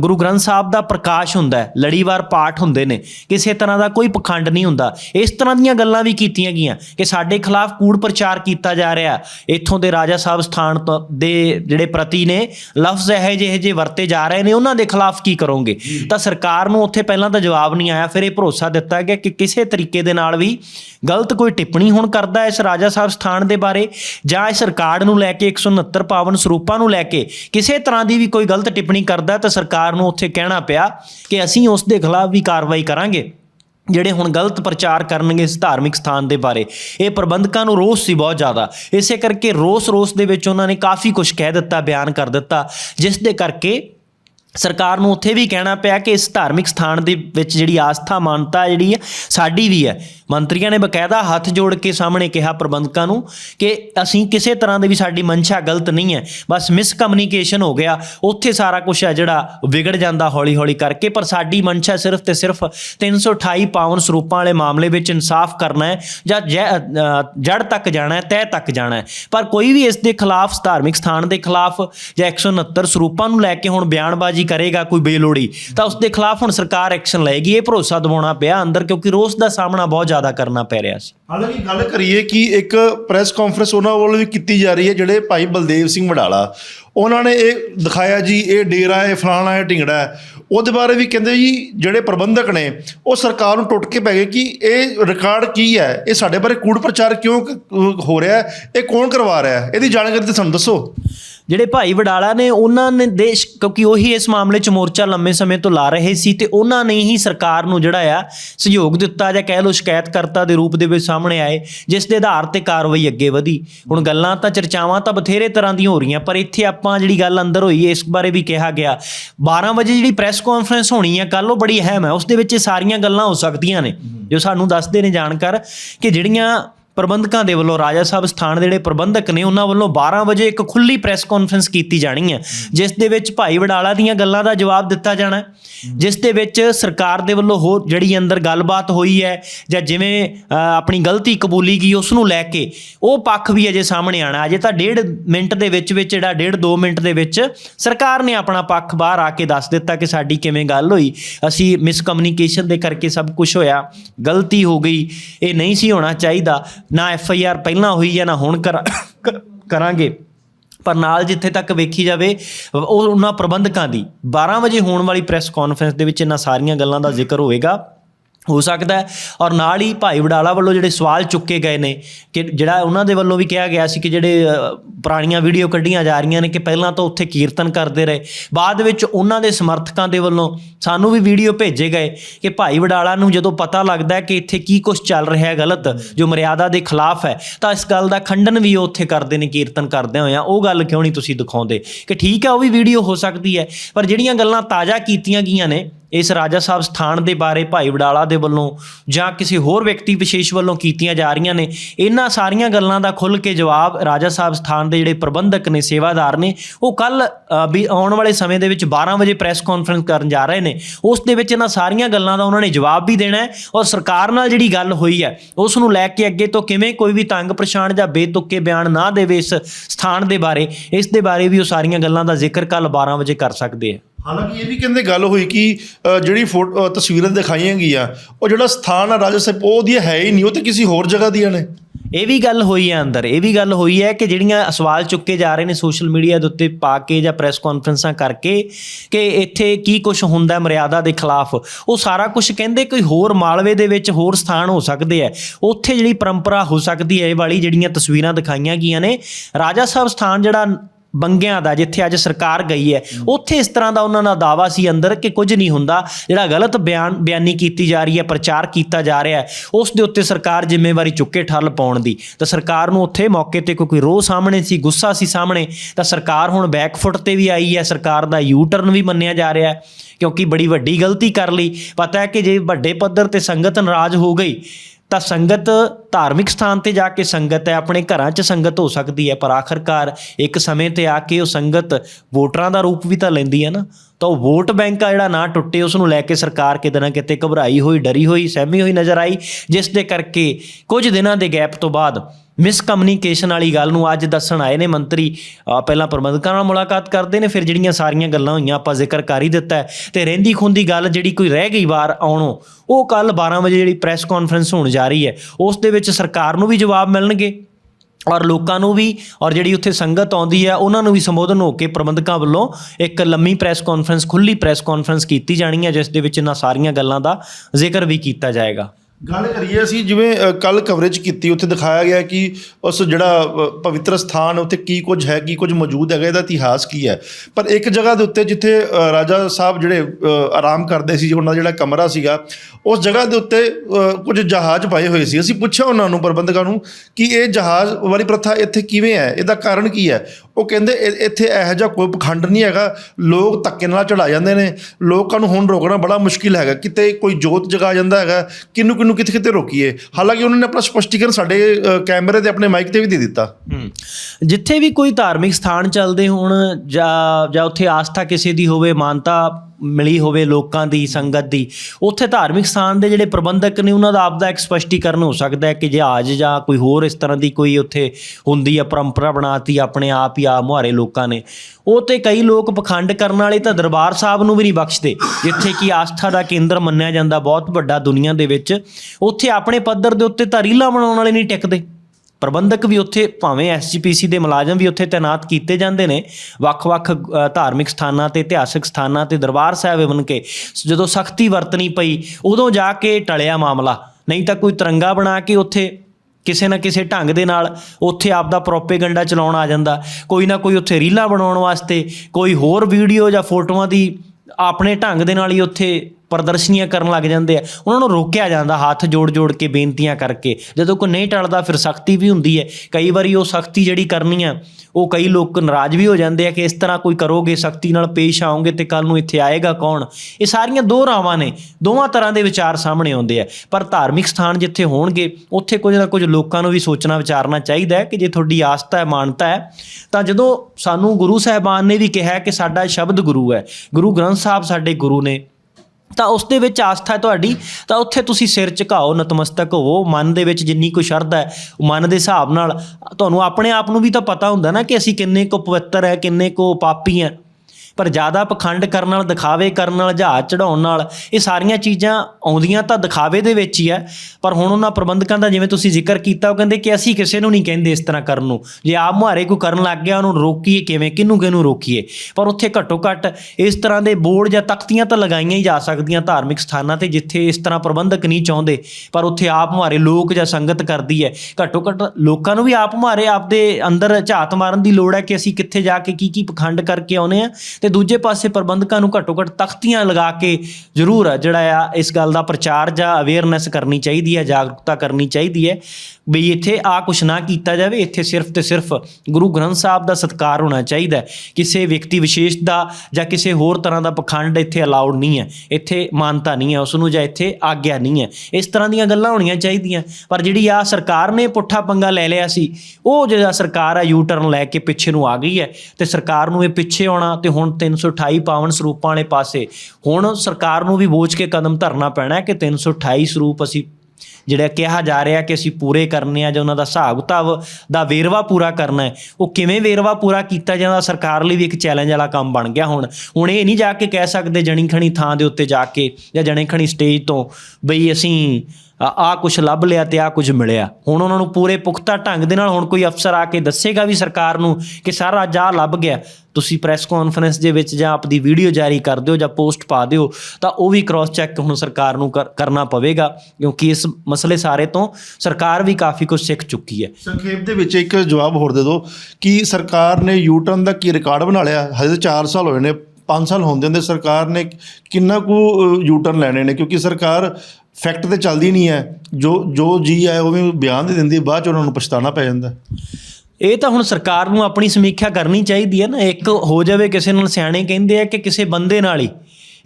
ਗੁਰੂ ਗ੍ਰੰਥ ਸਾਹਿਬ ਦਾ ਪ੍ਰਕਾਸ਼ ਹੁੰਦਾ ਹੈ, ਲੜੀਵਾਰ ਪਾਠ ਹੁੰਦੇ ਨੇ, ਕਿਸੇ ਤਰ੍ਹਾਂ ਦਾ ਕੋਈ ਪਖੰਡ ਨਹੀਂ ਹੁੰਦਾ। ਇਸ ਤਰ੍ਹਾਂ ਦੀਆਂ ਗੱਲਾਂ ਵੀ ਕੀਤੀਆਂ ਗਈਆਂ ਕਿ ਸਾਡੇ ਖਿਲਾਫ ਕੂੜ ਪ੍ਰਚਾਰ ਕੀਤਾ ਜਾ ਰਿਹਾ ਇੱਥੋਂ ਦੇ ਰਾਜਾ ਸਾਹਿਬ ਸਥਾਨ ਤੋਂ ਦੇ ਜਿਹੜੇ ਪ੍ਰਤੀ ਨੇ, ਲਫ਼ਜ਼ ਇਹੋ ਜਿਹੇ ਜਿਹੇ ਵਰਤੇ ਜਾ ਰਹੇ ਨੇ, ਉਹਨਾਂ ਦੇ ਖਿਲਾਫ ਕੀ ਕਰੋਗੇ? ਤਾਂ ਸਰਕਾਰ ਨੂੰ ਉੱਥੇ ਪਹਿਲਾਂ ਤਾਂ ਜਵਾਬ ਨਹੀਂ ਆਇਆ, ਫਿਰ ਇਹ ਭਰੋਸਾ ਦਿੱਤਾ ਗਿਆ ਕਿ ਕਿਸੇ ਤਰੀਕੇ ਦੇ ਨਾਲ ਵੀ ਗਲਤ ਕੋਈ ਟਿੱਪਣੀ ਹੁਣ ਕਰਦਾ ਇਸ ਰਾਜਾ ਸਾਹਿਬ ਸਥਾਨ ਦੇ ਬਾਰੇ, ਜਾਂ ਇਸ ਰਿਕਾਰਡ ਨੂੰ ਲੈ ਕੇ 169 ਪਾਵਨ ਸਰੂਪਾਂ ਨੂੰ ਲੈ ਕੇ ਕਿਸੇ ਤਰ੍ਹਾਂ ਦੀ ਵੀ ਕੋਈ ਗਲਤ ਟਿੱਪਣੀ ਕਰਦਾ ਤਾਂ ਸਰਕਾਰ ਨੂੰ ਉੱਥੇ ਕਹਿਣਾ ਪਿਆ ਕਿ ਅਸੀਂ ਉਸ ਦੇ ਖਿਲਾਫ ਵੀ ਕਾਰਵਾਈ ਕਰਾਂਗੇ, ਜਿਹੜੇ ਹੁਣ ਗਲਤ ਪ੍ਰਚਾਰ ਕਰਨਗੇ ਇਸ ਧਾਰਮਿਕ ਸਥਾਨ ਦੇ ਬਾਰੇ। ਇਹ ਪ੍ਰਬੰਧਕਾਂ ਨੂੰ ਰੋਸ ਸੀ ਬਹੁਤ ਜ਼ਿਆਦਾ। ਇਸੇ ਕਰਕੇ ਰੋਸ ਰੋਸ ਦੇ ਵਿੱਚ ਉਹਨਾਂ ਨੇ ਕਾਫੀ ਕੁਝ ਕਹਿ ਦਿੱਤਾ, ਬਿਆਨ ਕਰ ਦਿੱਤਾ, ਜਿਸ ਦੇ ਕਰਕੇ ਸਰਕਾਰ ਨੂੰ ਉੱਥੇ ਵੀ ਕਹਿਣਾ ਪਿਆ ਕਿ ਇਸ ਧਾਰਮਿਕ ਸਥਾਨ ਦੇ ਵਿੱਚ ਜਿਹੜੀ ਆਸਥਾ ਮਾਨਤਾ ਜਿਹੜੀ ਹੈ, ਸਾਡੀ ਵੀ ਹੈ। ਮੰਤਰੀਆਂ ਨੇ ਬਕਾਇਦਾ ਹੱਥ ਜੋੜ ਕੇ ਸਾਹਮਣੇ ਕਿਹਾ ਪ੍ਰਬੰਧਕਾਂ ਨੂੰ ਕਿ ਅਸੀਂ ਕਿਸੇ ਤਰ੍ਹਾਂ ਦੀ ਵੀ ਸਾਡੀ ਮਨਸ਼ਾ ਗਲਤ ਨਹੀਂ ਹੈ। ਬਸ ਮਿਸ ਕਮਿਊਨੀਕੇਸ਼ਨ ਹੋ ਗਿਆ। ਉੱਥੇ ਸਾਰਾ ਕੁਝ ਹੈ ਜਿਹੜਾ ਵਿਗੜ ਜਾਂਦਾ ਹੌਲੀ ਹੌਲੀ ਕਰਕੇ। ਪਰ ਸਾਡੀ ਮਨਸ਼ਾ ਸਿਰਫ ਤੇ ਸਿਰਫ 328 ਪਾਵਨ ਸਰੂਪਾਂ ਵਾਲੇ ਮਾਮਲੇ ਵਿੱਚ ਇਨਸਾਫ ਕਰਨਾ ਹੈ ਜਾਂ ਜੜ ਤੱਕ ਜਾਣਾ ਹੈ, ਤਹਿ ਤੱਕ ਜਾਣਾ ਹੈ। ਪਰ ਕੋਈ ਵੀ ਇਸ ਦੇ ਖਿਲਾਫ, ਧਾਰਮਿਕ ਸਥਾਨ ਦੇ ਖਿਲਾਫ ਜਾਂ 169 ਸਰੂਪਾਂ ਨੂੰ ਲੈ ਕੇ ਹੁਣ ਬਿਆਨਬਾਜ਼ੀ ਕਰੇਗਾ ਕੋਈ ਬੇਲੋੜੀ, ਤਾਂ ਉਸ ਦੇ ਖਿਲਾਫ ਹੁਣ ਸਰਕਾਰ ਐਕਸ਼ਨ ਲਏਗੀ। ਇਹ ਭਰੋਸਾ ਦਿਵਾਉਣਾ ਪਿਆ ਅੰਦਰ, ਕਿਉਂਕਿ ਰੋਸ ਦਾ ਸਾਹਮਣਾ ਬਹੁਤ ਜ਼ਿਆਦਾ ਕਰਨਾ ਪੈ ਰਿਹਾ ਸੀ। ਹਾਲਾਂਕਿ ਗੱਲ ਕਰੀਏ ਕਿ ਇੱਕ ਪ੍ਰੈਸ ਕਾਨਫਰੰਸ ਉਹਨਾਂ ਵੱਲੋਂ ਵੀ ਕੀਤੀ ਜਾ ਰਹੀ ਹੈ, ਜਿਹੜੇ ਭਾਈ ਬਲਦੇਵ ਸਿੰਘ ਵਡਾਲਾ। ਉਹਨਾਂ ਨੇ ਇਹ ਦਿਖਾਇਆ ਜੀ, ਇਹ ਡੇਰਾ ਹੈ, ਫਲਾਣਾ ਹੈ, ਢਿੰਗੜਾ ਹੈ। ਉਹਦੇ ਬਾਰੇ ਵੀ ਕਹਿੰਦੇ ਜੀ, ਜਿਹੜੇ ਪ੍ਰਬੰਧਕ ਨੇ, ਉਹ ਸਰਕਾਰ ਨੂੰ ਟੁੱਟ ਕੇ ਪੈ ਗਏ ਕਿ ਇਹ ਰਿਕਾਰਡ ਕੀ ਹੈ? ਇਹ ਸਾਡੇ ਬਾਰੇ ਕੂੜ ਪ੍ਰਚਾਰ ਕਿਉਂ ਹੋ ਰਿਹਾ ਹੈ? ਇਹ ਕੌਣ ਕਰਵਾ ਰਿਹਾ ਹੈ? ਇਹਦੀ ਜਾਣਕਾਰੀ ਤੇ ਸਾਨੂੰ ਦੱਸੋ। ਜਿਹੜੇ ਭਾਈ ਵਡਾਲਾ ਨੇ, ਉਹਨਾਂ ਨੇ ਦੇਸ਼, ਕਿਉਂਕਿ ਉਹੀ ਇਸ ਮਾਮਲੇ 'ਚ ਮੋਰਚਾ ਲੰਮੇ ਸਮੇਂ ਤੋਂ ਲਾ ਰਹੇ ਸੀ ਤੇ ਉਹਨਾਂ ਨੇ ਹੀ ਸਰਕਾਰ ਨੂੰ ਜਿਹੜਾ ਆ, ਸਹਿਯੋਗ ਦਿੱਤਾ ਜਾਂ ਕਹਿ ਲਓ ਸ਼ਿਕਾਇਤਕਰਤਾ ਦੇ ਰੂਪ ਦੇ ਵਿੱਚ ਸਾਹਮਣੇ ਆਏ, ਜਿਸ ਦੇ ਆਧਾਰ ਤੇ ਕਾਰਵਾਈ ਅੱਗੇ ਵਧੀ। ਹੁਣ ਗੱਲਾਂ ਤਾਂ ਚਰਚਾਵਾਂ ਤਾਂ ਬਥੇਰੇ ਤਰ੍ਹਾਂ ਦੀਆਂ ਹੋ ਰਹੀਆਂ, ਪਰ ਇੱਥੇ ਆਪਾਂ ਜਿਹੜੀ ਗੱਲ ਅੰਦਰ ਹੋਈ, ਇਸ ਬਾਰੇ ਵੀ ਕਿਹਾ ਗਿਆ। 12 ਵਜੇ ਜਿਹੜੀ ਪ੍ਰੈਸ ਕਾਨਫਰੰਸ ਹੋਣੀ ਆ ਕੱਲ ਉਹ ਬੜੀ ਅਹਿਮ ਹੈ, ਉਸ ਦੇ ਵਿੱਚ ਇਹ ਸਾਰੀਆਂ ਗੱਲਾਂ ਹੋ ਸਕਦੀਆਂ ਨੇ। ਜੋ ਸਾਨੂੰ ਦੱਸਦੇ ਨੇ ਜਾਣਕਾਰ ਕਿ ਜਿਹੜੀਆਂ ਪ੍ਰਬੰਧਕਾਂ ਦੇ ਵੱਲੋਂ ਰਾਜਾ ਸਾਹਿਬ ਸਥਾਨ ਦੇ ਜਿਹੜੇ ਪ੍ਰਬੰਧਕ ਨੇ, ਉਹਨਾਂ ਵੱਲੋਂ 12 ਵਜੇ ਇੱਕ ਖੁੱਲੀ ਪ੍ਰੈਸ ਕਾਨਫਰੰਸ ਕੀਤੀ ਜਾਣੀ ਹੈ, ਜਿਸ ਦੇ ਵਿੱਚ ਭਾਈ ਵਡਾਲਾ ਦੀਆਂ ਗੱਲਾਂ ਦਾ ਜਵਾਬ ਦਿੱਤਾ ਜਾਣਾ ਜਿਸ ਦੇ ਵਿੱਚ ਸਰਕਾਰ ਦੇ ਵੱਲੋਂ ਹੋਰ ਜਿਹੜੀ ਅੰਦਰ ਗੱਲਬਾਤ ਹੋਈ ਹੈ, ਜਾਂ ਜਿਵੇਂ ਆਪਣੀ ਗਲਤੀ ਕਬੂਲੀ ਗਈ ਉਸ ਨੂੰ ਲੈ ਕੇ, ਉਹ ਪੱਖ ਵੀ ਅਜੇ ਸਾਹਮਣੇ ਆਣਾ ਅਜੇ ਤਾਂ ਡੇਢ ਮਿੰਟ ਦੇ ਵਿੱਚ ਵਿੱਚ ਜਿਹੜਾ ਡੇਢ 2 ਮਿੰਟ ਦੇ ਵਿੱਚ ਸਰਕਾਰ ਨੇ ਆਪਣਾ ਪੱਖ ਬਾਹਰ ਆ ਕੇ ਦੱਸ ਦਿੱਤਾ ਕਿ ਸਾਡੀ ਕਿਵੇਂ ਗੱਲ ਹੋਈ। ਅਸੀਂ ਮਿਸਕਮਿਊਨੀਕੇਸ਼ਨ ਦੇ ਕਰਕੇ ਸਭ ਕੁਝ ਹੋਇਆ, ਗਲਤੀ ਹੋ ਗਈ, ਇਹ ਨਹੀਂ ਸੀ ਹੋਣਾ ਚਾਹੀਦਾ। ਨਾ ਐਫ ਆਈ ਆਰ ਪਹਿਲਾਂ ਹੋਈ ਹੈ ਨਾ ਹੁਣ ਕਰਾ- ਕ- ਕਰਾਂਗੇ। ਪਰ ਨਾਲ ਜਿੱਥੇ ਤੱਕ ਵੇਖੀ ਜਾਵੇ, ਉਹ ਉਹਨਾਂ ਪ੍ਰਬੰਧਕਾਂ ਦੀ। 12 ਵਜੇ ਹੋਣ ਵਾਲੀ ਪ੍ਰੈਸ ਕਾਨਫਰੰਸ ਦੇ ਵਿੱਚ ਇਹਨਾਂ ਸਾਰੀਆਂ ਗੱਲਾਂ ਦਾ ਜ਼ਿਕਰ ਹੋਵੇਗਾ। ਹੋ ਸਕਦਾ ਔਰ ਨਾਲ ਹੀ ਭਾਈ ਵਡਾਲਾ ਵੱਲੋਂ ਜਿਹੜੇ ਸਵਾਲ ਚੁੱਕੇ ਗਏ ਨੇ ਕਿ ਜਿਹੜਾ ਉਹਨਾਂ ਦੇ ਵੱਲੋਂ ਵੀ ਕਿਹਾ ਗਿਆ ਸੀ ਕਿ ਜਿਹੜੇ ਪੁਰਾਣੀਆਂ ਵੀਡੀਓ ਕੱਢੀਆਂ ਜਾ ਰਹੀਆਂ ਨੇ ਕਿ ਪਹਿਲਾਂ ਤਾਂ ਉੱਥੇ ਕੀਰਤਨ ਕਰਦੇ ਰਹੇ। ਬਾਅਦ ਵਿੱਚ ਉਹਨਾਂ ਦੇ ਸਮਰਥਕਾਂ ਦੇ ਵੱਲੋਂ ਸਾਨੂੰ ਵੀ ਵੀਡੀਓ ਭੇਜੇ ਗਏ ਕਿ ਭਾਈ ਵਡਾਲਾ ਨੂੰ ਜਦੋਂ ਪਤਾ ਲੱਗਦਾ ਕਿ ਇੱਥੇ ਕੀ ਕੁਝ ਚੱਲ ਰਿਹਾ ਹੈ ਗਲਤ, ਜੋ ਮਰਿਆਦਾ ਦੇ ਖਿਲਾਫ ਹੈ, ਤਾਂ ਇਸ ਗੱਲ ਦਾ ਖੰਡਨ ਵੀ ਉਹ ਉੱਥੇ ਕਰਦੇ ਨੇ, ਕੀਰਤਨ ਕਰਦੇ ਹੋਇਆ ਉਹ ਗੱਲ ਕਿਉਂ ਨਹੀਂ ਤੁਸੀਂ ਦਿਖਾਉਂਦੇ? ਕਿ ਠੀਕ ਹੈ, ਉਹ ਵੀ ਵੀਡੀਓ ਹੋ ਸਕਦੀ ਹੈ, ਪਰ ਜਿਹੜੀਆਂ ਗੱਲਾਂ ਤਾਜ਼ਾ ਕੀਤੀਆਂ ਗਈਆਂ ਨੇ ਇਸ ਰਾਜਾ ਸਾਹਿਬ ਸਥਾਨ ਦੇ ਬਾਰੇ ਭਾਈ ਵਡਾਲਾ ਦੇ ਵੱਲੋਂ ਜਾਂ ਕਿਸੇ ਹੋਰ ਵਿਅਕਤੀ ਵਿਸ਼ੇਸ਼ ਵੱਲੋਂ ਕੀਤੀਆਂ ਜਾ ਰਹੀਆਂ ਨੇ, ਇਹਨਾਂ ਸਾਰੀਆਂ ਗੱਲਾਂ ਦਾ ਖੁੱਲ ਕੇ ਜਵਾਬ ਰਾਜਾ ਸਾਹਿਬ ਸਥਾਨ ਦੇ ਜਿਹੜੇ ਪ੍ਰਬੰਧਕ ਨੇ, ਸੇਵਾਦਾਰ ਨੇ, ਉਹ ਕੱਲ ਵੀ ਆਉਣ ਵਾਲੇ ਸਮੇਂ ਦੇ ਵਿੱਚ 12 ਵਜੇ ਪ੍ਰੈਸ ਕਾਨਫਰੰਸ ਕਰਨ ਜਾ ਰਹੇ ਨੇ। ਉਸ ਦੇ ਵਿੱਚ ਇਹਨਾਂ ਸਾਰੀਆਂ ਗੱਲਾਂ ਦਾ ਉਹਨਾਂ ਨੇ ਜਵਾਬ ਵੀ ਦੇਣਾ ਹੈ ਔਰ ਸਰਕਾਰ ਨਾਲ ਜਿਹੜੀ ਗੱਲ ਹੋਈ ਹੈ, ਉਸ ਨੂੰ ਲੈ ਕੇ ਅੱਗੇ ਤੋਂ ਕਿਵੇਂ ਕੋਈ ਵੀ ਤੰਗ ਪਰੇਸ਼ਾਨ ਜਾਂ ਬੇਤੁਕੇ ਬਿਆਨ ਨਾ ਦੇਵੇ ਇਸ ਸਥਾਨ ਦੇ ਬਾਰੇ, ਇਸ ਦੇ ਬਾਰੇ ਵੀ ਉਹ ਸਾਰੀਆਂ ਗੱਲਾਂ ਦਾ ਜ਼ਿਕਰ ਕੱਲ 12 ਵਜੇ ਕਰ ਸਕਦੇ ਆ ਹਾਲਾਂਕਿ ਇਹ ਵੀ ਕਹਿੰਦੇ ਗੱਲ ਹੋਈ ਕਿ ਅ, ਜਿਹੜੀ ਫੋਟੋ ਤਸਵੀਰਾਂ ਦਿਖਾਈਆਂ ਗਈਆਂ ਉਹ ਜਿਹੜਾ ਸਥਾਨ ਆ ਰਾਜਾ ਸਾਹਿਬ ਉਹ ਉਹਦੀਆਂ ਹੈ ਹੀ ਨਹੀਂ ਉਹ ਤੇ ਕਿਸੇ ਹੋਰ ਜਗ੍ਹਾ ਦੀਆਂ ਨੇ। ਇਹ ਵੀ ਗੱਲ ਹੋਈ ਹੈ ਅੰਦਰ ਇਹ ਵੀ ਗੱਲ ਹੋਈ ਹੈ ਕਿ ਜਿਹੜੀਆਂ ਸਵਾਲ ਚੁੱਕੇ ਜਾ ਰਹੇ ਨੇ ਸੋਸ਼ਲ ਮੀਡੀਆ ਦੇ ਉੱਤੇ ਪਾ ਕੇ ਜਾਂ ਪ੍ਰੈਸ ਕਾਨਫਰੰਸਾਂ ਕਰਕੇ ਕਿ ਇੱਥੇ ਕੀ ਕੁਝ ਹੁੰਦਾ ਹੈ ਮਰਿਆਦਾ ਦੇ ਖਿਲਾਫ ਉਹ ਸਾਰਾ ਕੁਝ ਕਹਿੰਦੇ ਕੋਈ ਹੋਰ ਮਾਲਵੇ ਦੇ ਵਿੱਚ ਹੋਰ ਸਥਾਨ ਹੋ ਸਕਦੇ ਹੈ। ਉੱਥੇ ਜਿਹੜੀ ਪਰੰਪਰਾ ਹੋ ਸਕਦੀ ਹੈ ਇਹ ਵਾਲੀ ਜਿਹੜੀਆਂ ਤਸਵੀਰਾਂ ਦਿਖਾਈਆਂ ਗਈਆਂ ਨੇ ਰਾਜਾ ਸਾਹਿਬ ਸਥਾਨ ਜਿਹੜਾ ਬੰਗਿਆਂ ਦਾ ਜਿੱਥੇ ਅੱਜ ਸਰਕਾਰ ਗਈ ਹੈ ਉੱਥੇ ਇਸ ਤਰ੍ਹਾਂ ਦਾ ਉਹਨਾਂ ਦਾ ਦਾਵਾ ਸੀ ਅੰਦਰ ਕਿ ਕੁਝ ਨਹੀਂ ਹੁੰਦਾ। ਜਿਹੜਾ ਗਲਤ ਬਿਆਨ ਬਿਆਨੀ ਕੀਤੀ ਜਾ ਰਹੀ ਹੈ ਪ੍ਰਚਾਰ ਕੀਤਾ ਜਾ ਰਿਹਾ ਹੈ ਉਸ ਦੇ ਉੱਤੇ ਸਰਕਾਰ ਜ਼ਿੰਮੇਵਾਰੀ ਚੁੱਕੇ ਠੱਲ ਪਾਉਣ ਦੀ। ਤਾਂ ਸਰਕਾਰ ਨੂੰ ਉੱਥੇ ਮੌਕੇ ਤੇ ਕੋਈ ਕੋਈ ਰੋਹ ਸਾਹਮਣੇ ਸੀ ਗੁੱਸਾ ਸੀ ਸਾਹਮਣੇ ਤਾਂ ਸਰਕਾਰ ਹੁਣ ਬੈਕਫੁੱਟ ਤੇ ਵੀ ਆਈ ਹੈ। ਸਰਕਾਰ ਦਾ ਯੂ ਟਰਨ ਵੀ ਮੰਨਿਆ ਜਾ ਰਿਹਾ ਹੈ ਕਿਉਂਕਿ ਬੜੀ ਵੱਡੀ ਗਲਤੀ ਕਰ ਲਈ। ਪਤਾ ਹੈ ਕਿ ਜੇ ਵੱਡੇ ਪੱਧਰ ਤੇ ਸੰਗਤ ਨਾਰਾਜ਼ ਹੋ ਗਈ ਤਾਂ ਸੰਗਤ ਧਾਰਮਿਕ ਸਥਾਨ ਤੇ ਜਾ ਕੇ ਸੰਗਤ ਹੈ, ਆਪਣੇ ਘਰਾਂ 'ਚ ਸੰਗਤ ਹੋ ਸਕਦੀ ਹੈ, ਪਰ ਆਖਰਕਾਰ ਇੱਕ ਸਮੇਂ ਤੇ ਆ ਕੇ ਉਹ ਸੰਗਤ ਵੋਟਰਾਂ ਦਾ ਰੂਪ ਵੀ ਤਾਂ ਲੈਂਦੀ ਹੈ ਨਾ। ਤਾਂ ਉਹ ਵੋਟ ਬੈਂਕ ਆ ਜਿਹੜਾ ਨਾ ਟੁੱਟੇ, ਉਸ ਨੂੰ ਲੈ ਕੇ ਸਰਕਾਰ ਕਿਤੇ ਨਾ ਕਿਤੇ ਘਬਰਾਈ ਹੋਈ, ਡਰੀ ਹੋਈ, ਸਹਿਮੀ ਹੋਈ ਨਜ਼ਰ ਆਈ, ਜਿਸ ਦੇ ਕਰਕੇ ਕੁਝ ਦਿਨਾਂ ਦੇ ਗੈਪ ਤੋਂ ਬਾਅਦ ਮਿਸਕਮਿਊਨੀਕੇਸ਼ਨ ਵਾਲੀ ਗੱਲ ਨੂੰ ਅੱਜ ਦੱਸਣ ਆਏ ਨੇ ਮੰਤਰੀ ਪਹਿਲਾਂ ਪ੍ਰਬੰਧਕਾਂ ਨਾਲ ਮੁਲਾਕਾਤ ਕਰਦੇ ਨੇ, ਫਿਰ ਜਿਹੜੀਆਂ ਸਾਰੀਆਂ ਗੱਲਾਂ ਹੋਈਆਂ ਆਪਾਂ ਜ਼ਿਕਰ ਕਰ ਹੀ ਦਿੱਤਾ ਹੈ। ਤੇ ਰਹਿੰਦੀ ਖੁੰਦੀ ਗੱਲ ਜਿਹੜੀ ਕੋਈ ਰਹਿ ਗਈ ਵਾਰ ਆਉਣੋਂ, ਉਹ ਕੱਲ 12 ਵਜੇ ਜਿਹੜੀ ਪ੍ਰੈਸ ਕਾਨਫਰੰਸ ਹੋਣ ਜਾ ਰਹੀ ਹੈ, ਉਸ ਦੇ ਵਿੱਚ ਸਰਕਾਰ ਨੂੰ ਵੀ ਜਵਾਬ ਮਿਲਣਗੇ ਔਰ ਲੋਕਾਂ ਨੂੰ ਵੀ, ਔਰ ਜਿਹੜੀ ਉੱਥੇ ਸੰਗਤ ਆਉਂਦੀ ਹੈ, ਉਹਨਾਂ ਨੂੰ ਵੀ ਸੰਬੋਧਨ ਹੋ ਕੇ ਪ੍ਰਬੰਧਕਾਂ ਵੱਲੋਂ ਇੱਕ ਲੰਮੀ ਪ੍ਰੈਸ ਕਾਨਫਰੰਸ ਖੁੱਲੀ ਪ੍ਰੈਸ ਕਾਨਫਰੰਸ ਕੀਤੀ ਜਾਣੀ ਹੈ, ਜਿਸ ਦੇ ਵਿੱਚ ਇਹਨਾਂ ਸਾਰੀਆਂ ਗੱਲਾਂ ਦਾ ਜ਼ਿਕਰ ਵੀ ਕੀਤਾ ਜਾਏਗਾ। ਗੱਲ ਕਰੀਏ ਅਸੀਂ ਜਿਵੇਂ ਕੱਲ ਕਵਰੇਜ ਕੀਤੀ ਉੱਥੇ ਦਿਖਾਇਆ ਗਿਆ ਕਿ ਉਸ ਜਿਹੜਾ ਅ, ਪਵਿੱਤਰ ਸਥਾਨ ਉੱਥੇ ਕੀ ਕੁਝ ਹੈ ਕੀ ਕੁਝ ਮੌਜੂਦ ਹੈਗਾ ਇਹਦਾ ਇਤਿਹਾਸ ਕੀ ਹੈ? ਪਰ ਇੱਕ ਜਗ੍ਹਾ ਦੇ ਉੱਤੇ ਜਿੱਥੇ ਅ, ਰਾਜਾ ਸਾਹਿਬ ਜਿਹੜੇ ਅ, ਆਰਾਮ ਕਰਦੇ ਸੀ ਉਹਨਾਂ ਦਾ ਜਿਹੜਾ ਕਮਰਾ ਸੀਗਾ ਉਸ ਜਗ੍ਹਾ ਦੇ ਉੱਤੇ ਅ, ਕੁਝ ਜਹਾਜ਼ ਪਾਏ ਹੋਏ ਸੀ। ਅਸੀਂ ਪੁੱਛਿਆ ਉਹਨਾਂ ਨੂੰ ਪ੍ਰਬੰਧਕਾਂ ਨੂੰ ਕਿ ਇਹ ਜਹਾਜ਼ ਵਾਲੀ ਪ੍ਰਥਾ ਇੱਥੇ ਕਿਵੇਂ ਹੈ? ਇਹਦਾ ਕਾਰਨ ਕੀ ਹੈ? ਉਹ ਕਹਿੰਦੇ ਇ- ਇੱਥੇ ਇਹੋ ਜਿਹਾ ਕੋਈ ਪਖੰਡ ਨਹੀਂ ਹੈਗਾ। ਲੋਕ ਧੱਕੇ ਨਾਲ ਚੜਾ ਜਾਂਦੇ ਨੇ। ਲੋਕਾਂ ਨੂੰ ਹੁਣ ਰੋਕਣਾ ਬੜਾ ਮੁਸ਼ਕਿਲ ਹੈਗਾ। ਕਿਤੇ ਕੋਈ ਜੋਤ ਜਗਾ ਜਾਂਦਾ ਹੈਗਾ। ਕਿਹਨੂੰ ਕਿਹਨੂੰ ਕਿੱਥੇ ਕਿੱਥੇ ਰੋਕੀਏ? ਹਾਲਾਂਕਿ ਉਹਨਾਂ ਨੇ ਆਪਣਾ ਸਪਸ਼ਟੀਕਰਨ ਸਾਡੇ ਅ, ਕੈਮਰੇ ਤੇ ਆਪਣੇ ਮਾਈਕ ਤੇ ਵੀ ਦੇ ਦਿੱਤਾ। ਹੂੰ। ਜਿੱਥੇ ਵੀ ਕੋਈ ਧਾਰਮਿਕ ਸਥਾਨ ਚੱਲਦੇ ਹੋਣ ਜਾਂ ਜਾਂ ਉੱਥੇ ਆਸਥਾ ਕਿਸੇ ਦੀ ਹੋਵੇ ਮਾਨਤਾ ਮਿਲੀ ਹੋਵੇ ਲੋਕਾਂ ਦੀ, ਸੰਗਤ ਦੀ, ਉੱਥੇ ਧਾਰਮਿਕ ਸਥਾਨ ਦੇ ਜਿਹੜੇ ਪ੍ਰਬੰਧਕ ਨੇ, ਉਹਨਾਂ ਦਾ ਆਪਦਾ ਇੱਕ ਸਪਸ਼ਟੀਕਰਨ ਹੋ ਸਕਦਾ ਹੈ ਕਿ ਜਹਾਜ਼ ਜਾਂ ਕੋਈ ਹੋਰ ਇਸ ਤਰ੍ਹਾਂ ਦੀ ਕੋਈ ਉੱਥੇ ਹੁੰਦੀ ਆ, ਪਰੰਪਰਾ ਬਣਾਤੀ ਆਪਣੇ ਆਪ ਹੀ ਆ ਮੁਹਾਰੇ ਲੋਕਾਂ ਨੇ। ਉਹ ਤੇ ਕਈ ਲੋਕ ਪਖੰਡ ਕਰਨ ਵਾਲੇ ਤਾਂ ਦਰਬਾਰ ਸਾਹਿਬ ਨੂੰ ਵੀ ਨਹੀਂ ਬਖਸ਼ਦੇ, ਜਿੱਥੇ ਕਿ ਆਸਥਾ ਦਾ ਕੇਂਦਰ ਮੰਨਿਆ ਜਾਂਦਾ ਬਹੁਤ ਵੱਡਾ ਦੁਨੀਆ ਦੇ ਵਿੱਚ, ਉੱਥੇ ਆਪਣੇ ਪੱਧਰ ਦੇ ਉੱਤੇ ਤਾਂ ਰੀਲਾਂ ਬਣਾਉਣ ਵਾਲੇ ਨਹੀਂ ਟਿਕਦੇ। ਪ੍ਰਬੰਧਕ ਵੀ ਉੱਥੇ, ਭਾਵੇਂ ਐਸਜੀਪੀਸੀ ਦੇ ਮੁਲਾਜ਼ਮ ਵੀ ਉੱਥੇ ਤਾਇਨਾਤ ਕੀਤੇ ਜਾਂਦੇ ਨੇ, ਵੱਖ-ਵੱਖ ਧਾਰਮਿਕ ਸਥਾਨਾਂ ਤੇ, ਇਤਿਹਾਸਕ ਸਥਾਨਾਂ ਤੇ, ਦਰਬਾਰ ਸਾਹਿਬ ਬਣ ਕੇ, ਜਦੋਂ ਸਖਤੀ ਵਰਤਣੀ ਪਈ, ਉਦੋਂ ਜਾ ਕੇ ਟਲਿਆ ਮਾਮਲਾ। ਨਹੀਂ ਤਾਂ ਕੋਈ ਤਿਰੰਗਾ ਬਣਾ ਕੇ ਉੱਥੇ, ਕਿਸੇ ਨਾ ਕਿਸੇ ਢੰਗ ਦੇ ਨਾਲ ਉੱਥੇ ਆਪਦਾ ਪ੍ਰੋਪੇਗੈਂਡਾ ਚਲਾਉਣ ਆ ਜਾਂਦਾ। ਕੋਈ ਨਾ ਕੋਈ ਉੱਥੇ ਰੀਲਾਂ ਬਣਾਉਣ ਵਾਸਤੇ, ਕੋਈ ਹੋਰ ਵੀਡੀਓ ਜਾਂ ਫੋਟੋਆਂ ਦੀ ਆਪਣੇ ਢੰਗ ਦੇ ਨਾਲ ਹੀ ਉੱਥੇ ਪ੍ਰਦਰਸ਼ਨੀਆਂ ਕਰਨ ਲੱਗ ਜਾਂਦੇ ਆ। ਉਹਨਾਂ ਨੂੰ ਰੋਕਿਆ ਜਾਂਦਾ ਹੱਥ ਜੋੜ ਜੋੜ ਕੇ ਬੇਨਤੀਆਂ ਕਰਕੇ। ਜਦੋਂ ਕੋਈ ਨਹੀਂ ਟਲਦਾ ਫਿਰ ਸਖਤੀ ਵੀ ਹੁੰਦੀ ਹੈ। ਕਈ ਵਾਰੀ ਉਹ ਸਖਤੀ ਜਿਹੜੀ ਕਰਨੀ ਆ, ਉਹ ਕਈ ਲੋਕ ਨਾਰਾਜ਼ ਵੀ ਹੋ ਜਾਂਦੇ ਆ ਕਿ ਇਸ ਤਰ੍ਹਾਂ ਕੋਈ ਕਰੋਗੇ, ਸਖਤੀ ਨਾਲ ਪੇਸ਼ ਆਓਗੇ ਤੇ ਕੱਲ ਨੂੰ ਇੱਥੇ ਆਏਗਾ ਕੌਣ? ਇਹ ਸਾਰੀਆਂ ਦੋ ਰਾਵਾਂ ਨੇ। ਦੋਵਾਂ ਤਰ੍ਹਾਂ ਦੇ ਵਿਚਾਰ ਸਾਹਮਣੇ ਆਉਂਦੇ ਆ। ਪਰ ਧਾਰਮਿਕ ਸਥਾਨ ਜਿੱਥੇ ਹੋਣਗੇ, ਉੱਥੇ ਕੁਝ ਨਾ ਕੁਝ ਲੋਕਾਂ ਨੂੰ ਵੀ ਸੋਚਣਾ ਵਿਚਾਰਨਾ ਚਾਹੀਦਾ ਹੈ ਕਿ ਜੇ ਤੁਹਾਡੀ ਆਸਥਾ ਹੈ, ਮਾਨਤਾ ਹੈ, ਤਾਂ ਜਦੋਂ ਸਾਨੂੰ ਗੁਰੂ ਸਾਹਿਬਾਨ ਨੇ ਵੀ ਕਿਹਾ ਕਿ ਸਾਡਾ ਸ਼ਬਦ ਗੁਰੂ ਹੈ, ਗੁਰੂ ਗ੍ਰੰਥ ਸਾਹਿਬ ਸਾਡੇ ਗੁਰੂ ਨੇ ਤਾਂ ਉਸ ਦੇ ਵਿੱਚ ਆਸਥਾ ਹੈ ਤੁਹਾਡੀ, ਤਾਂ ਉੱਥੇ ਤੁਸੀਂ ਸਿਰ ਝੁਕਾਓ, ਨਤਮਸਤਕ ਹੋਵੋ, ਮਨ ਦੇ ਵਿੱਚ ਜਿੰਨੀ ਕੁ ਸ਼ਰਧਾ ਹੈ, ਉਹ ਮਨ ਦੇ ਹਿਸਾਬ ਨਾਲ, ਤੁਹਾਨੂੰ ਆਪਣੇ ਆਪ ਨੂੰ ਵੀ ਤਾਂ ਪਤਾ ਹੁੰਦਾ ਨਾ ਕਿ ਅਸੀਂ ਕਿੰਨੇ ਕੁ ਪਵਿੱਤਰ ਹੈ, ਕਿੰਨੇ ਕੁ ਪਾਪੀ ਹੈ। ਪਰ ਜ਼ਿਆਦਾ ਪਖੰਡ ਕਰਨ ਨਾਲ, ਦਿਖਾਵੇ ਕਰਨ ਨਾਲ, ਜਹਾਜ਼ ਚੜਾਉਣ ਨਾਲ ਇਹ ਸਾਰੀਆਂ ਚੀਜ਼ਾਂ ਆਉਂਦੀਆਂ ਤਾਂ ਦਿਖਾਵੇ ਦੇ ਵਿੱਚ ਹੀ ਹੈ। ਪਰ ਹੁਣ ਉਹਨਾਂ ਪ੍ਰਬੰਧਕਾਂ ਦਾ ਜਿਵੇਂ ਤੁਸੀਂ ਜ਼ਿਕਰ ਕੀਤਾ, ਉਹ ਕਹਿੰਦੇ ਕਿ ਅਸੀਂ ਕਿਸੇ ਨੂੰ ਨਹੀਂ ਕਹਿੰਦੇ ਇਸ ਤਰ੍ਹਾਂ ਕਰਨ ਨੂੰ। ਜੇ ਆਪ ਮੁਹਾਰੇ ਕੋਈ ਕਰਨ ਲੱਗ ਗਿਆ, ਉਹਨੂੰ ਰੋਕੀਏ ਕਿਵੇਂ? ਕਿਹਨੂੰ ਕਿਹਨੂੰ ਰੋਕੀਏ? ਪਰ ਉੱਥੇ ਘੱਟੋ ਘੱਟ ਇਸ ਤਰ੍ਹਾਂ ਦੇ ਬੋਰਡ ਜਾਂ ਤਖਤੀਆਂ ਤਾਂ ਲਗਾਈਆਂ ਹੀ ਜਾ ਸਕਦੀਆਂ ਧਾਰਮਿਕ ਸਥਾਨਾਂ ਤੇ, ਜਿੱਥੇ ਇਸ ਤਰ੍ਹਾਂ ਪ੍ਰਬੰਧਕ ਨਹੀਂ ਚਾਹੁੰਦੇ। ਪਰ ਉੱਥੇ ਆਪ ਮੁਹਾਰੇ ਲੋਕ ਜਾਂ ਸੰਗਤ ਕਰਦੀ ਹੈ। ਘੱਟੋ ਘੱਟ ਲੋਕਾਂ ਨੂੰ ਵੀ ਆਪ ਮੁਹਾਰੇ ਆਪਦੇ ਅੰਦਰ ਝਾਤ ਮਾਰਨ ਦੀ ਲੋੜ ਹੈ ਕਿ ਅਸੀਂ ਕਿੱਥੇ ਜਾ ਕੇ ਕੀ ਕੀ ਪਖੰਡ ਕਰਕੇ ਆਉਨੇ ਆ ਤੇ ਦੂਜੇ ਪਾਸੇ ਪ੍ਰਬੰਧਕਾਂ ਨੂੰ ਘੱਟੋ ਘੱਟ ਤਖਤੀਆਂ ਲਗਾ ਕੇ ਜ਼ਰੂਰ ਆ, ਜਿਹੜਾ ਆ, ਇਸ ਗੱਲ ਦਾ ਪ੍ਰਚਾਰ ਜਾਂ ਅਵੇਅਰਨੈਸ ਕਰਨੀ ਚਾਹੀਦੀ ਹੈ ਜਾਗਰੂਕਤਾ ਕਰਨੀ ਚਾਹੀਦੀ ਹੈ ਵੀ ਇੱਥੇ ਆ ਕੁਛ ਨਾ ਕੀਤਾ ਜਾਵੇ, ਇੱਥੇ ਸਿਰਫ ਤੇ ਸਿਰਫ ਗੁਰੂ ਗ੍ਰੰਥ ਸਾਹਿਬ ਦਾ ਸਤਿਕਾਰ ਹੋਣਾ ਚਾਹੀਦਾ ਹੈ। ਕਿਸੇ ਵਿਅਕਤੀ ਵਿਸ਼ੇਸ਼ ਦਾ ਜਾਂ ਕਿਸੇ ਹੋਰ ਤਰ੍ਹਾਂ ਦਾ ਪਖੰਡ ਇੱਥੇ ਅਲਾਉਡ ਨਹੀਂ ਹੈ, ਇੱਥੇ ਮਾਨਤਾ ਨਹੀਂ ਹੈ ਉਸ ਨੂੰ ਜਾਂ ਇੱਥੇ ਆਗਿਆ ਨਹੀਂ ਹੈ। ਇਸ ਤਰ੍ਹਾਂ ਦੀਆਂ ਗੱਲਾਂ ਹੋਣੀਆਂ ਚਾਹੀਦੀਆਂ, ਪਰ ਜਿਹੜੀ ਆ ਸਰਕਾਰ ਨੇ ਪੁੱਠਾ ਪੰਗਾ ਲੈ ਲਿਆ ਸੀ, ਉਹ ਜਿਹੜਾ ਸਰਕਾਰ ਆ ਯੂ ਟਰਨ ਲੈ ਕੇ ਪਿੱਛੇ ਨੂੰ ਆ ਗਈ ਹੈ, ਤੇ ਸਰਕਾਰ ਨੂੰ ਇਹ ਪਿੱਛੇ ਆਉਣਾ ਤੇ ਹੁਣ 328 ਪਾਵਨ ਸਰੂਪਾਂ ਵਾਲੇ ਪਾਸੇ। ਹੁਣ ਸਰਕਾਰ ਨੂੰ ਵੀ ਬੋਝ ਕੇ ਕਦਮ ਧਰਨਾ ਪੈਣਾ ਹੈ ਕਿ 328 ਸਰੂਪ ਅਸੀਂ ਜਿਹੜਾ ਕਿਹਾ ਜਾ ਰਿਹਾ ਕਿ ਅਸੀਂ ਪੂਰੇ ਕਰਨੇ ਆ ਜਾਂ ਉਹਨਾਂ ਦਾ ਹਿਸਾਬ ਕਿਤਾਬ ਦਾ ਵੇਰਵਾ ਪੂਰਾ ਕਰਨਾ ਹੈ। ਉਹ ਕਿਵੇਂ ਵੇਰਵਾ ਪੂਰਾ ਕੀਤਾ ਜਾਂਦਾ, ਸਰਕਾਰ ਲਈ ਵੀ ਇੱਕ ਚੈਲੰਜ ਵਾਲਾ ਕੰਮ ਬਣ ਗਿਆ ਹੁਣ। ਹੁਣ ਇਹ ਨਹੀਂ ਜਾ ਕੇ ਕਹਿ ਸਕਦੇ ਜਣੀ ਖਣੀ ਥਾਂ ਦੇ ਉੱਤੇ ਜਾ ਕੇ ਜਾਂ ਜਣੀ ਖਣੀ ਸਟੇਜ ਤੋਂ ਬਈ ਅਸੀਂ ਆ ਕੁਝ ਲੱਭ ਲਿਆ ਤੇ ਆ ਕੁਝ ਮਿਲਿਆ। ਹੁਣ ਉਹਨਾਂ ਨੂੰ ਪੂਰੇ ਪੁਖਤਾ ਢੰਗ ਦੇ ਨਾਲ ਹੁਣ ਕੋਈ ਅਫਸਰ ਆ ਕੇ ਦੱਸੇਗਾ ਵੀ ਸਰਕਾਰ ਨੂੰ ਕਿ ਸਾਰਾ ਅੱਜ ਆਹ ਲੱਭ ਗਿਆ। ਤੁਸੀਂ ਪ੍ਰੈਸ ਕਾਨਫਰੰਸ ਦੇ ਵਿੱਚ ਜਾਂ ਆਪਦੀ ਵੀਡੀਓ ਜਾਰੀ ਕਰ ਦਿਓ ਜਾਂ ਪੋਸਟ ਪਾ ਦਿਓ, ਤਾਂ ਉਹ ਵੀ ਕ੍ਰਾਸ ਚੈੱਕ ਹੁਣ ਸਰਕਾਰ ਨੂੰ ਕਰਨਾ ਪਵੇਗਾ, ਕਿਉਂਕਿ ਇਸ ਮਸਲੇ ਸਾਰੇ ਤੋਂ ਸਰਕਾਰ ਵੀ ਕਾਫੀ ਕੁਝ ਸਿੱਖ ਚੁੱਕੀ ਹੈ। ਸੰਖੇਪ ਦੇ ਵਿੱਚ ਇੱਕ ਜਵਾਬ ਹੋਰ ਦੇ ਦਿਓ, ਕਿ ਸਰਕਾਰ ਨੇ ਯੂ ਟਰਨ ਦਾ ਕੀ ਰਿਕਾਰਡ ਬਣਾ ਲਿਆ? ਹਜੇ 4 ਸਾਲ ਹੋਏ ਨੇ 5 ਸਾਲ ਹੁੰਦੇ ਹੁੰਦੇ ਸਰਕਾਰ ਨੇ ਕਿੰਨਾ ਕੁ ਯੂਟਰਨ ਲੈਣੇ ਨੇ? ਕਿਉਂਕਿ ਸਰਕਾਰ ਫੈਕਟ ਤੇ ਚੱਲਦੀ ਨਹੀਂ ਹੈ। ਜੋ ਜੋ ਜੀ ਹੈ ਉਹ ਵੀ ਬਿਆਨ ਦੇ ਦਿੰਦੀ ਬਾਅਦ ਚ ਉਹਨਾਂ ਨੂੰ ਪਛਤਾਣਾ ਪੈ ਜਾਂਦਾ। ਇਹ ਤਾਂ ਹੁਣ ਸਰਕਾਰ ਨੂੰ ਆਪਣੀ ਸਮੀਖਿਆ ਕਰਨੀ ਚਾਹੀਦੀ ਹੈ ਨਾ। ਇੱਕ ਹੋ ਜਾਵੇ ਕਿਸੇ ਨਾਲ ਸਿਆਣੇ ਕਹਿੰਦੇ ਆ ਕਿ ਕਿਸੇ ਬੰਦੇ ਨਾਲ ਹੀ।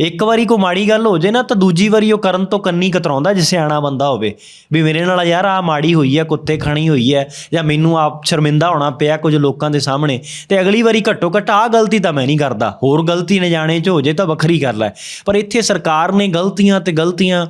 ਇੱਕ ਵਾਰੀ ਕੋ ਮਾੜੀ ਗੱਲ ਹੋ ਜੇ ਨਾ, ਤਾਂ ਦੂਜੀ ਵਾਰੀ ਉਹ ਕਰਨ ਤੋਂ ਕੰਨੀ ਕਤਰਾਉਂਦਾ, ਜੇ ਸਿਆਣਾ ਬੰਦਾ ਹੋਵੇ। ਵੀ ਮੇਰੇ ਨਾਲ ਯਾਰ ਆ ਮਾੜੀ ਹੋਈ ਹੈ, ਕੁੱਤੇ ਖਾਣੀ ਹੋਈ ਹੈ, ਜਾਂ ਮੈਨੂੰ ਆਪ ਸ਼ਰਮਿੰਦਾ ਹੋਣਾ ਪਿਆ ਕੁਝ ਲੋਕਾਂ ਦੇ ਸਾਹਮਣੇ, ਤੇ ਅਗਲੀ ਵਾਰੀ ਘੱਟੋ ਘੱਟ ਆ ਗਲਤੀ ਤਾਂ ਮੈਂ ਨਹੀਂ ਕਰਦਾ। ਹੋਰ ਗਲਤੀ ਨੇ ਜਾਣੇ ਚ ਹੋ ਜੇ ਤਾਂ ਵੱਖਰੀ ਗੱਲ ਹੈ ਪਰ ਇੱਥੇ ਸਰਕਾਰ ਨੇ ਗਲਤੀਆਂ ਤੇ ਗਲਤੀਆਂ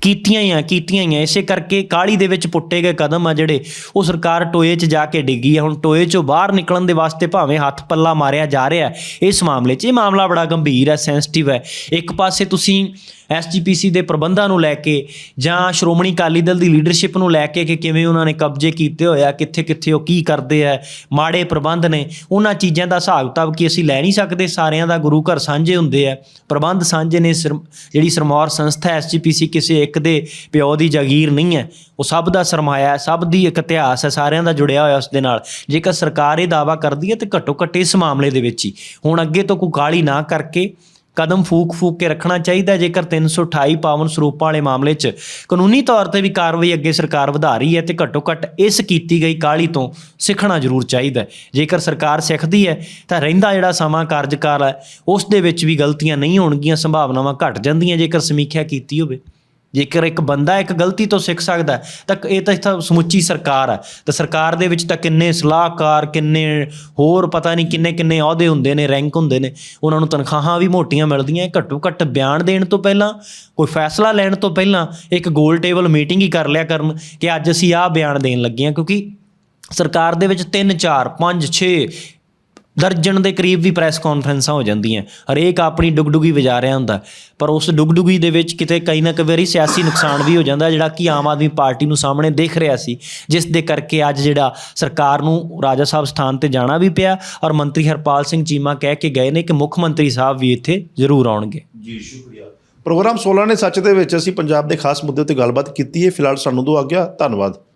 ਕੀਤੀਆਂ ਹੀ ਆ, ਕੀਤੀਆਂ ਹੀ ਆ। ਇਸੇ ਕਰਕੇ ਕਾਲੀ ਦੇ ਵਿੱਚ ਪੁੱਟੇ ਗਏ ਕਦਮ ਆ ਜਿਹੜੇ ਉਹ ਸਰਕਾਰ ਟੋਏ 'ਚ ਜਾ ਕੇ ਡਿੱਗੀ ਆ। ਹੁਣ ਟੋਏ 'ਚੋਂ ਬਾਹਰ ਨਿਕਲਣ ਦੇ ਵਾਸਤੇ ਭਾਵੇਂ ਹੱਥ ਪੱਲਾ ਮਾਰਿਆ ਜਾ ਰਿਹਾ ਇਸ ਮਾਮਲੇ 'ਚ ਇਹ ਮਾਮਲਾ ਬੜਾ ਗੰਭੀਰ ਹੈ ਸੈਂਸਿਟਿਵ ਹੈ। ਇੱਕ ਪਾਸੇ ਤੁਸੀਂ ਐਸਜੀਪੀਸੀ ਦੇ ਪ੍ਰਬੰਧਾਂ ਨੂੰ ਲੈ ਕੇ ਜਾਂ ਸ਼੍ਰੋਮਣੀ ਅਕਾਲੀ ਦਲ ਦੀ ਲੀਡਰਸ਼ਿਪ ਨੂੰ ਲੈ ਕੇ ਕਿ ਕਿਵੇਂ ਉਹਨਾਂ ਨੇ ਕਬਜ਼ੇ ਕੀਤੇ ਹੋਏ ਆ ਕਿੱਥੇ ਕਿੱਥੇ ਉਹ ਕੀ ਕਰਦੇ ਆ, ਮਾੜੇ ਪ੍ਰਬੰਧ ਨੇ, ਉਹਨਾਂ ਚੀਜ਼ਾਂ ਦਾ ਹਿਸਾਬ ਕਿਤਾਬ ਕੀ ਅਸੀਂ ਲੈ ਨਹੀਂ ਸਕਦੇ? ਸਾਰਿਆਂ ਦਾ ਗੁਰੂ ਘਰ ਸਾਂਝੇ ਹੁੰਦੇ ਆ। ਪ੍ਰਬੰਧ ਸਾਂਝੇ ਨੇ ਸਿਰ- ਜਿਹੜੀ ਸਰਮੌਰ ਸੰਸਥਾ ਐਸਜੀਪੀਸੀ ਕਿਸੇ ਇੱਕ ਦੇ ਪਿਓ ਦੀ ਜਾਗੀਰ ਨਹੀਂ ਹੈ। ਉਹ ਸਭ ਦਾ ਸਰਮਾਇਆ ਹੈ, ਸਭ ਦੀ ਇੱਕ ਇਤਿਹਾਸ ਹੈ, ਸਾਰਿਆਂ ਦਾ ਜੁੜਿਆ ਹੋਇਆ ਉਸ ਦੇ ਨਾਲ। ਜੇਕਰ ਸਰਕਾਰ ਇਹ ਦਾਵਾ ਕਰਦੀ ਹੈ ਤੇ ਘੱਟੋ ਘੱਟ ਇਸ ਮਾਮਲੇ ਦੇ ਵਿੱਚ ਹੀ। ਹੁਣ ਅੱਗੇ ਤੋਂ ਕੋਈ ਕਾਲੀ ਨਾ ਕਰਕੇ ਕਦਮ ਫੂਕ ਫੂਕ ਕੇ ਰੱਖਣਾ ਚਾਹੀਦਾ ਹੈ। ਜੇਕਰ 328 ਪਾਵਨ ਸਰੂਪਾਂ ਵਾਲੇ ਮਾਮਲੇ 'ਚ ਕਾਨੂੰਨੀ ਤੌਰ ਤੇ ਵੀ ਕਾਰਵਾਈ ਅੱਗੇ ਸਰਕਾਰ ਵਧਾ ਰਹੀ ਹੈ ਤੇ ਘੱਟੋ ਘੱਟ ਇਸ ਕੀਤੀ ਗਈ ਕਾਲੀ ਤੋਂ ਸਿੱਖਣਾ ਜ਼ਰੂਰ ਚਾਹੀਦਾ ਜੇਕਰ ਸਰਕਾਰ ਸਿੱਖਦੀ ਹੈ, ਤਾਂ ਰਹਿੰਦਾ ਜਿਹੜਾ ਸਮਾਂ ਕਾਰਜਕਾਲ ਹੈ, ਉਸ ਦੇ ਵਿੱਚ ਵੀ ਗਲਤੀਆਂ ਨਹੀਂ ਹੋਣਗੀਆਂ, ਸੰਭਾਵਨਾਵਾਂ ਘਟ ਜਾਂਦੀਆਂ। ਜੇਕਰ ਸਮੀਖਿਆ ਕੀਤੀ ਹੋਵੇ। ਜੇਕਰ ਇੱਕ ਬੰਦਾ ਇੱਕ ਗਲਤੀ ਤੋਂ ਸਿੱਖ ਸਕਦਾ ਤਾਂ ਇਹ ਤਾਂ ਇੱਥੇ ਸਮੁੱਚੀ ਸਰਕਾਰ ਹੈ। ਤਾਂ ਸਰਕਾਰ ਦੇ ਵਿੱਚ ਤਾਂ ਕਿੰਨੇ ਸਲਾਹਕਾਰ, ਕਿੰਨੇ ਹੋਰ ਪਤਾ ਨਹੀਂ ਕਿੰਨੇ ਕਿੰਨੇ ਅਹੁਦੇ ਹੁੰਦੇ ਨੇ, ਰੈਂਕ ਹੁੰਦੇ ਨੇ। ਉਹਨਾਂ ਨੂੰ ਤਨਖਾਹਾਂ ਵੀ ਮੋਟੀਆਂ ਮਿਲਦੀਆਂ, ਘੱਟੋ ਘੱਟ ਬਿਆਨ ਦੇਣ ਤੋਂ ਪਹਿਲਾਂ, ਕੋਈ ਫੈਸਲਾ ਲੈਣ ਤੋਂ ਪਹਿਲਾਂ ਇੱਕ ਗੋਲ ਟੇਬਲ ਮੀਟਿੰਗ ਹੀ ਕਰ ਲਿਆ ਕਰਨ ਕਿ ਅੱਜ ਅਸੀਂ ਆਹ ਬਿਆਨ ਦੇਣ ਲੱਗੇ ਹਾਂ। ਕਿਉਂਕਿ ਸਰਕਾਰ ਦੇ ਵਿੱਚ 3 4 5 6 ਦਰਜਨ ਦੇ ਕਰੀਬ ਵੀ ਪ੍ਰੈਸ ਕਾਨਫਰੰਸਾਂ ਹੋ ਜਾਂਦੀਆਂ। ਹਰੇਕ ਆਪਣੀ ਡੁਗਡੁਗੀ ਵਜਾ ਰਿਹਾ ਹੁੰਦਾ। ਪਰ ਉਸ ਡੁਗਡੁਗੀ ਦੇ ਵਿੱਚ ਕਿਤੇ ਕਈ ਨਾ ਕਈ ਵਾਰੀ ਸਿਆਸੀ ਨੁਕਸਾਨ ਵੀ ਹੋ ਜਾਂਦਾ ਜਿਹੜਾ ਕਿ ਆਮ ਆਦਮੀ ਪਾਰਟੀ ਨੂੰ ਸਾਹਮਣੇ ਦੇਖ ਰਿਹਾ ਸੀ ਜਿਸ ਦੇ ਕਰਕੇ ਅੱਜ ਜਿਹੜਾ ਸਰਕਾਰ ਨੂੰ ਰਾਜਾ ਸਾਹਿਬ ਸਥਾਨ ਤੇ ਜਾਣਾ ਵੀ ਪਿਆ ਔਰ ਮੰਤਰੀ ਹਰਪਾਲ ਸਿੰਘ ਚੀਮਾ ਕਹਿ ਕੇ ਗਏ ਨੇ ਕਿ ਮੁੱਖ ਮੰਤਰੀ ਸਾਹਿਬ ਵੀ ਇੱਥੇ ਜ਼ਰੂਰ ਆਉਣਗੇ। ਜੀ ਸ਼ੁਕਰੀਆ। ਪ੍ਰੋਗਰਾਮ 16 ਨੇ ਸੱਚ ਦੇ ਵਿੱਚ ਅਸੀਂ ਪੰਜਾਬ ਦੇ ਖਾਸ ਮੁੱਦੇ ਉੱਤੇ ਗੱਲਬਾਤ ਕੀਤੀ ਹੈ। ਫਿਲਹਾਲ ਸਾਨੂੰ ਦੋ ਆ ਗਿਆ ਧੰਨਵਾਦ।